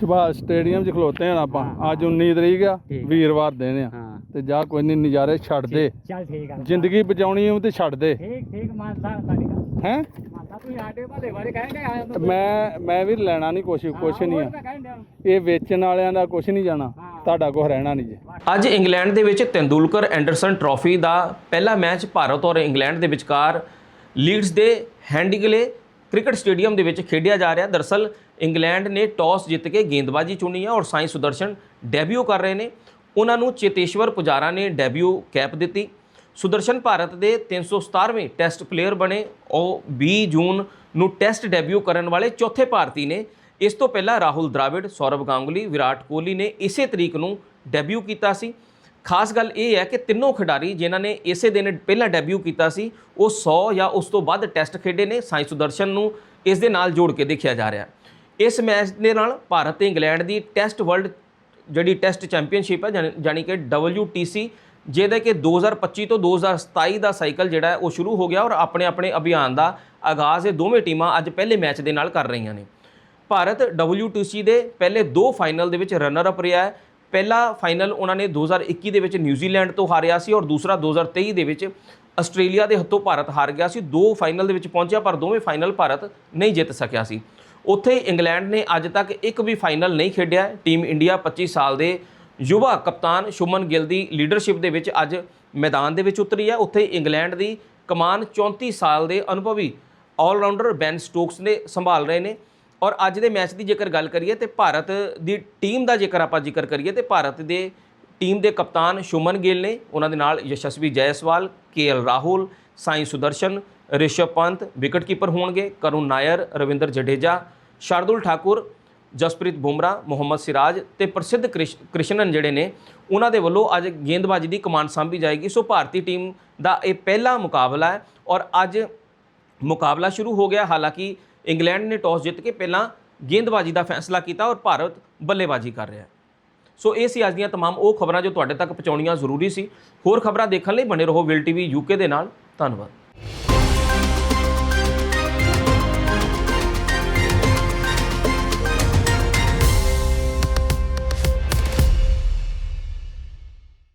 ਚਬਾ ਸਟੇਡੀਅਮ 'ਚ ਖਲੋਤੇ ਹਾਂ ਆਪਾਂ। ਅੱਜ 19 ਤਰੀਕ ਆ ਠੀਕ ਆ। ਵੀਰਵਾਰ ਦਿਨ ਆ। ਹਾਂ। ਤੇ ਜਾ ਕੋਈ ਨਹੀਂ ਨਜ਼ਾਰੇ ਛੱਡ ਦੇ। ਚੱਲ ਠੀਕ ਆ। ਜ਼ਿੰਦਗੀ ਬਚਾਉਣੀ ਉਹ ਤੇ ਛੱਡ ਦੇ। ਠੀਕ ਠੀਕ ਮੰਨਦਾ ਤੁਹਾਡੀ ਗੱਲ। ਹੈ? ਮੰਨਦਾ ਤੂੰ ਸਾਡੇ ਭਾਲੇ ਬਾਰੇ ਕਹਿੰਦੇ ਆਇਆ ਤੂੰ ਮੈਂ ਮੈਂ ਵੀ ਲੈਣਾ ਨਹੀਂ ਕੁਛ ਕੁਛ ਨਹੀਂ ਆ। ਇਹ ਵੇਚਣ ਵਾਲਿਆਂ ਦਾ ਕੁਛ ਨਹੀਂ ਜਾਣਾ ਤੁਹਾਡਾ ਕੁਛ ਰਹਿਣਾ ਨਹੀਂ ਜੇ। ਅੱਜ ਇੰਗਲੈਂਡ ਦੇ ਵਿੱਚ ਤੇਂਦੁਲਕਰ ਐਂਡਰਸਨ ਟਰਾਫੀ ਦਾ ਪਹਿਲਾ ਮੈਚ ਭਾਰਤ ਔਰ ਇੰਗਲੈਂਡ ਦੇ ਵਿਚਕਾਰ ਲੀਡਸ ਦੇ ਹੈਂਡੀਗਲੇ ਕ੍ਰਿਕਟ ਸਟੇਡੀਅਮ ਦੇ ਵਿੱਚ ਖੇਡਿਆ ਜਾ ਰਿਹਾ। ਦਰਸਲ ਇੰਗਲੈਂਡ ਨੇ ਟਾਸ ਜਿੱਤ ਕੇ ਗੇਂਦਬਾਜ਼ੀ ਚੁਣੀ ਹੈ ਔਰ ਸਾਈ ਸੁਦਰਸ਼ਨ ਡੈਬਿਊ ਕਰ ਰਹੇ ਨੇ। ਉਹਨਾਂ ਨੂੰ ਚੇਤੇਸ਼ਵਰ ਪੁਜਾਰਾ ਨੇ ਡੈਬਿਊ ਕੈਪ ਦਿੱਤੀ। ਸੁਦਰਸ਼ਨ ਭਾਰਤ ਦੇ 317ਵੇਂ ਟੈਸਟ ਪਲੇਅਰ ਬਣੇ। ਉਹ 20 ਜੂਨ ਨੂੰ ਟੈਸਟ ਡੈਬਿਊ ਕਰਨ ਵਾਲੇ ਚੌਥੇ ਭਾਰਤੀ ਨੇ। ਇਸ ਤੋਂ ਪਹਿਲਾਂ ਰਾਹੁਲ ਦਰਾਵਿਡ ਸੌਰਵ ਗਾਂਗੁਲੀ, ਵਿਰਾਟ ਕੋਹਲੀ ਨੇ ਇਸੇ ਤਰੀਕ ਨੂੰ ਡੈਬਿਊ ਕੀਤਾ ਸੀ। ਖਾਸ ਗੱਲ ਇਹ ਹੈ ਕਿ ਤਿੰਨੋਂ ਖਿਡਾਰੀ ਜਿਨ੍ਹਾਂ ਨੇ ਇਸੇ ਦਿਨ ਪਹਿਲਾਂ ਡੈਬਿਊ ਕੀਤਾ ਸੀ, ਉਹ 100 ਜਾਂ ਉਸ ਤੋਂ ਵੱਧ ਟੈਸਟ ਖੇਡੇ ਨੇ। ਸਾਈ ਸੁਦਰਸ਼ਨ ਨੂੰ ਇਸ ਦੇ ਨਾਲ ਜੋੜ ਕੇ ਦੇਖਿਆ ਜਾ ਰਿਹਾ। ਇਸ ਮੈਚ ਦੇ ਨਾਲ ਭਾਰਤ ਤੇ ਇੰਗਲੈਂਡ ਦੀ ਟੈਸਟ ਵਰਲਡ ਜਿਹੜੀ ਟੈਸਟ ਚੈਂਪੀਅਨਸ਼ਿਪ ਹੈ, ਜਾਣੀ- ਜਾਣੀ ਕਿ WTC ਜਿਹਦਾ ਕਿ 2025 ਤੋਂ 2027 ਦਾ ਸਾਈਕਲ ਜਿਹੜਾ ਉਹ ਸ਼ੁਰੂ ਹੋ ਗਿਆ ਔਰ ਆਪਣੇ ਆਪਣੇ ਅਭਿਆਨ ਦਾ ਆਗਾਜ਼ ਇਹ ਦੋਵੇਂ ਟੀਮਾਂ ਅੱਜ ਪਹਿਲੇ ਮੈਚ ਦੇ ਨਾਲ ਕਰ ਰਹੀਆਂ ਨੇ। ਭਾਰਤ WTC ਦੇ ਪਹਿਲੇ ਦੋ ਫਾਈਨਲ ਦੇ ਵਿੱਚ ਰਨਰ ਅਪ ਰਿਹਾ ਹੈ। ਪਹਿਲਾ ਫਾਈਨਲ ਉਹਨਾਂ ਨੇ 2021 ਦੇ ਵਿੱਚ ਨਿਊਜ਼ੀਲੈਂਡ ਤੋਂ ਹਾਰਿਆ ਸੀ ਔਰ ਦੂਸਰਾ 2023 ਦੇ ਵਿੱਚ ਆਸਟ੍ਰੇਲੀਆ ਦੇ ਹੱਥੋਂ ਭਾਰਤ ਹਾਰ ਗਿਆ ਸੀ। ਦੋ ਫਾਈਨਲ ਦੇ ਵਿੱਚ ਪਹੁੰਚਿਆ, ਪਰ ਦੋਵੇਂ ਫਾਈਨਲ ਭਾਰਤ ਨਹੀਂ ਜਿੱਤ ਸਕਿਆ ਸੀ। ਉੱਥੇ ਇੰਗਲੈਂਡ ਨੇ ਅੱਜ ਤੱਕ ਇੱਕ ਵੀ ਫਾਈਨਲ ਨਹੀਂ ਖੇਡਿਆ। ਟੀਮ ਇੰਡੀਆ 25 ਸਾਲ ਦੇ ਯੁਵਾ ਕਪਤਾਨ ਸ਼ੁਮਨ ਗਿੱਲ ਦੀ ਲੀਡਰਸ਼ਿਪ ਦੇ ਵਿੱਚ ਅੱਜ ਮੈਦਾਨ ਦੇ ਵਿੱਚ ਉਤਰੀ ਹੈ। ਉੱਥੇ ਇੰਗਲੈਂਡ ਦੀ ਕਮਾਨ 34 ਸਾਲ ਦੇ ਅਨੁਭਵੀ ਆਲਰਾਊਂਡਰ ਬੈਨ ਸਟੋਕਸ ਨੇ ਸੰਭਾਲ ਰਹੇ ਨੇ। ਔਰ ਅੱਜ ਦੇ ਮੈਚ ਦੀ ਜੇਕਰ ਗੱਲ ਕਰੀਏ ਤੇ ਭਾਰਤ ਦੀ ਟੀਮ ਦਾ ਜੇਕਰ ਆਪਾਂ ਜ਼ਿਕਰ ਕਰੀਏ ਤੇ ਭਾਰਤ ਦੇ ਟੀਮ ਦੇ ਕਪਤਾਨ ਸ਼ੁਮਨ ਗਿੱਲ ਨੇ ਉਹਨਾਂ ਦੇ ਨਾਲ Yashasvi Jaiswal K L Rahul, Sai Sudharsan, Rishabh Pant wicketkeeper ਹੋਣਗੇ, ਕਰੁਣ ਨਾਇਰ, ਰਵਿੰਦਰ ਜਡੇਜਾ, ਸ਼ਾਰਦੁਲ ਠਾਕੁਰ ਜਸਪ੍ਰੀਤ ਬੁਮਰਾ ਮੁਹੰਮਦ ਸਿਰਾਜ ਤੇ ਪ੍ਰਸਿੱਧ ਕ੍ਰਿਸ਼- ਕ੍ਰਿਸ਼ਨਨ ਜਿਹੜੇ ਨੇ ਉਹਨਾਂ ਦੇ ਵੱਲੋਂ ਅੱਜ ਗੇਂਦਬਾਜ਼ੀ ਦੀ ਕਮਾਨ ਸੰਭੀ ਜਾਏਗੀ ਸੋ ਭਾਰਤੀ ਟੀਮ ਦਾ ਇਹ ਪਹਿਲਾ ਮੁਕਾਬਲਾ ਹੈ ਔਰ ਅੱਜ ਮੁਕਾਬਲਾ ਸ਼ੁਰੂ ਹੋ ਗਿਆ ਹਾਲਾਂਕਿ ਇੰਗਲੈਂਡ ਨੇ ਟਾਸ ਜਿੱਤ ਕੇ ਪਹਿਲਾਂ ਗੇਂਦਬਾਜ਼ੀ ਦਾ ਫੈਸਲਾ ਕੀਤਾ ਔਰ ਭਾਰਤ ਬੱਲੇਬਾਜ਼ੀ ਕਰ ਰਿਹਾ ਹੈ ਸੋ ਇਹ ਸੀ ਅੱਜ ਦੀਆਂ तमाम ਉਹ ਖਬਰਾਂ ਜੋ ਤੁਹਾਡੇ ਤੱਕ ਪਹੁੰਚਾਉਣੀਆਂ ਜ਼ਰੂਰੀ ਸੀ ਹੋਰ ਖਬਰਾਂ ਦੇਖਣ ਲਈ ਬਣੇ ਰਹੋ ਵਿਲ ਟੀਵੀ ਯੂਕੇ ਦੇ ਨਾਲ ਧੰਨਵਾਦ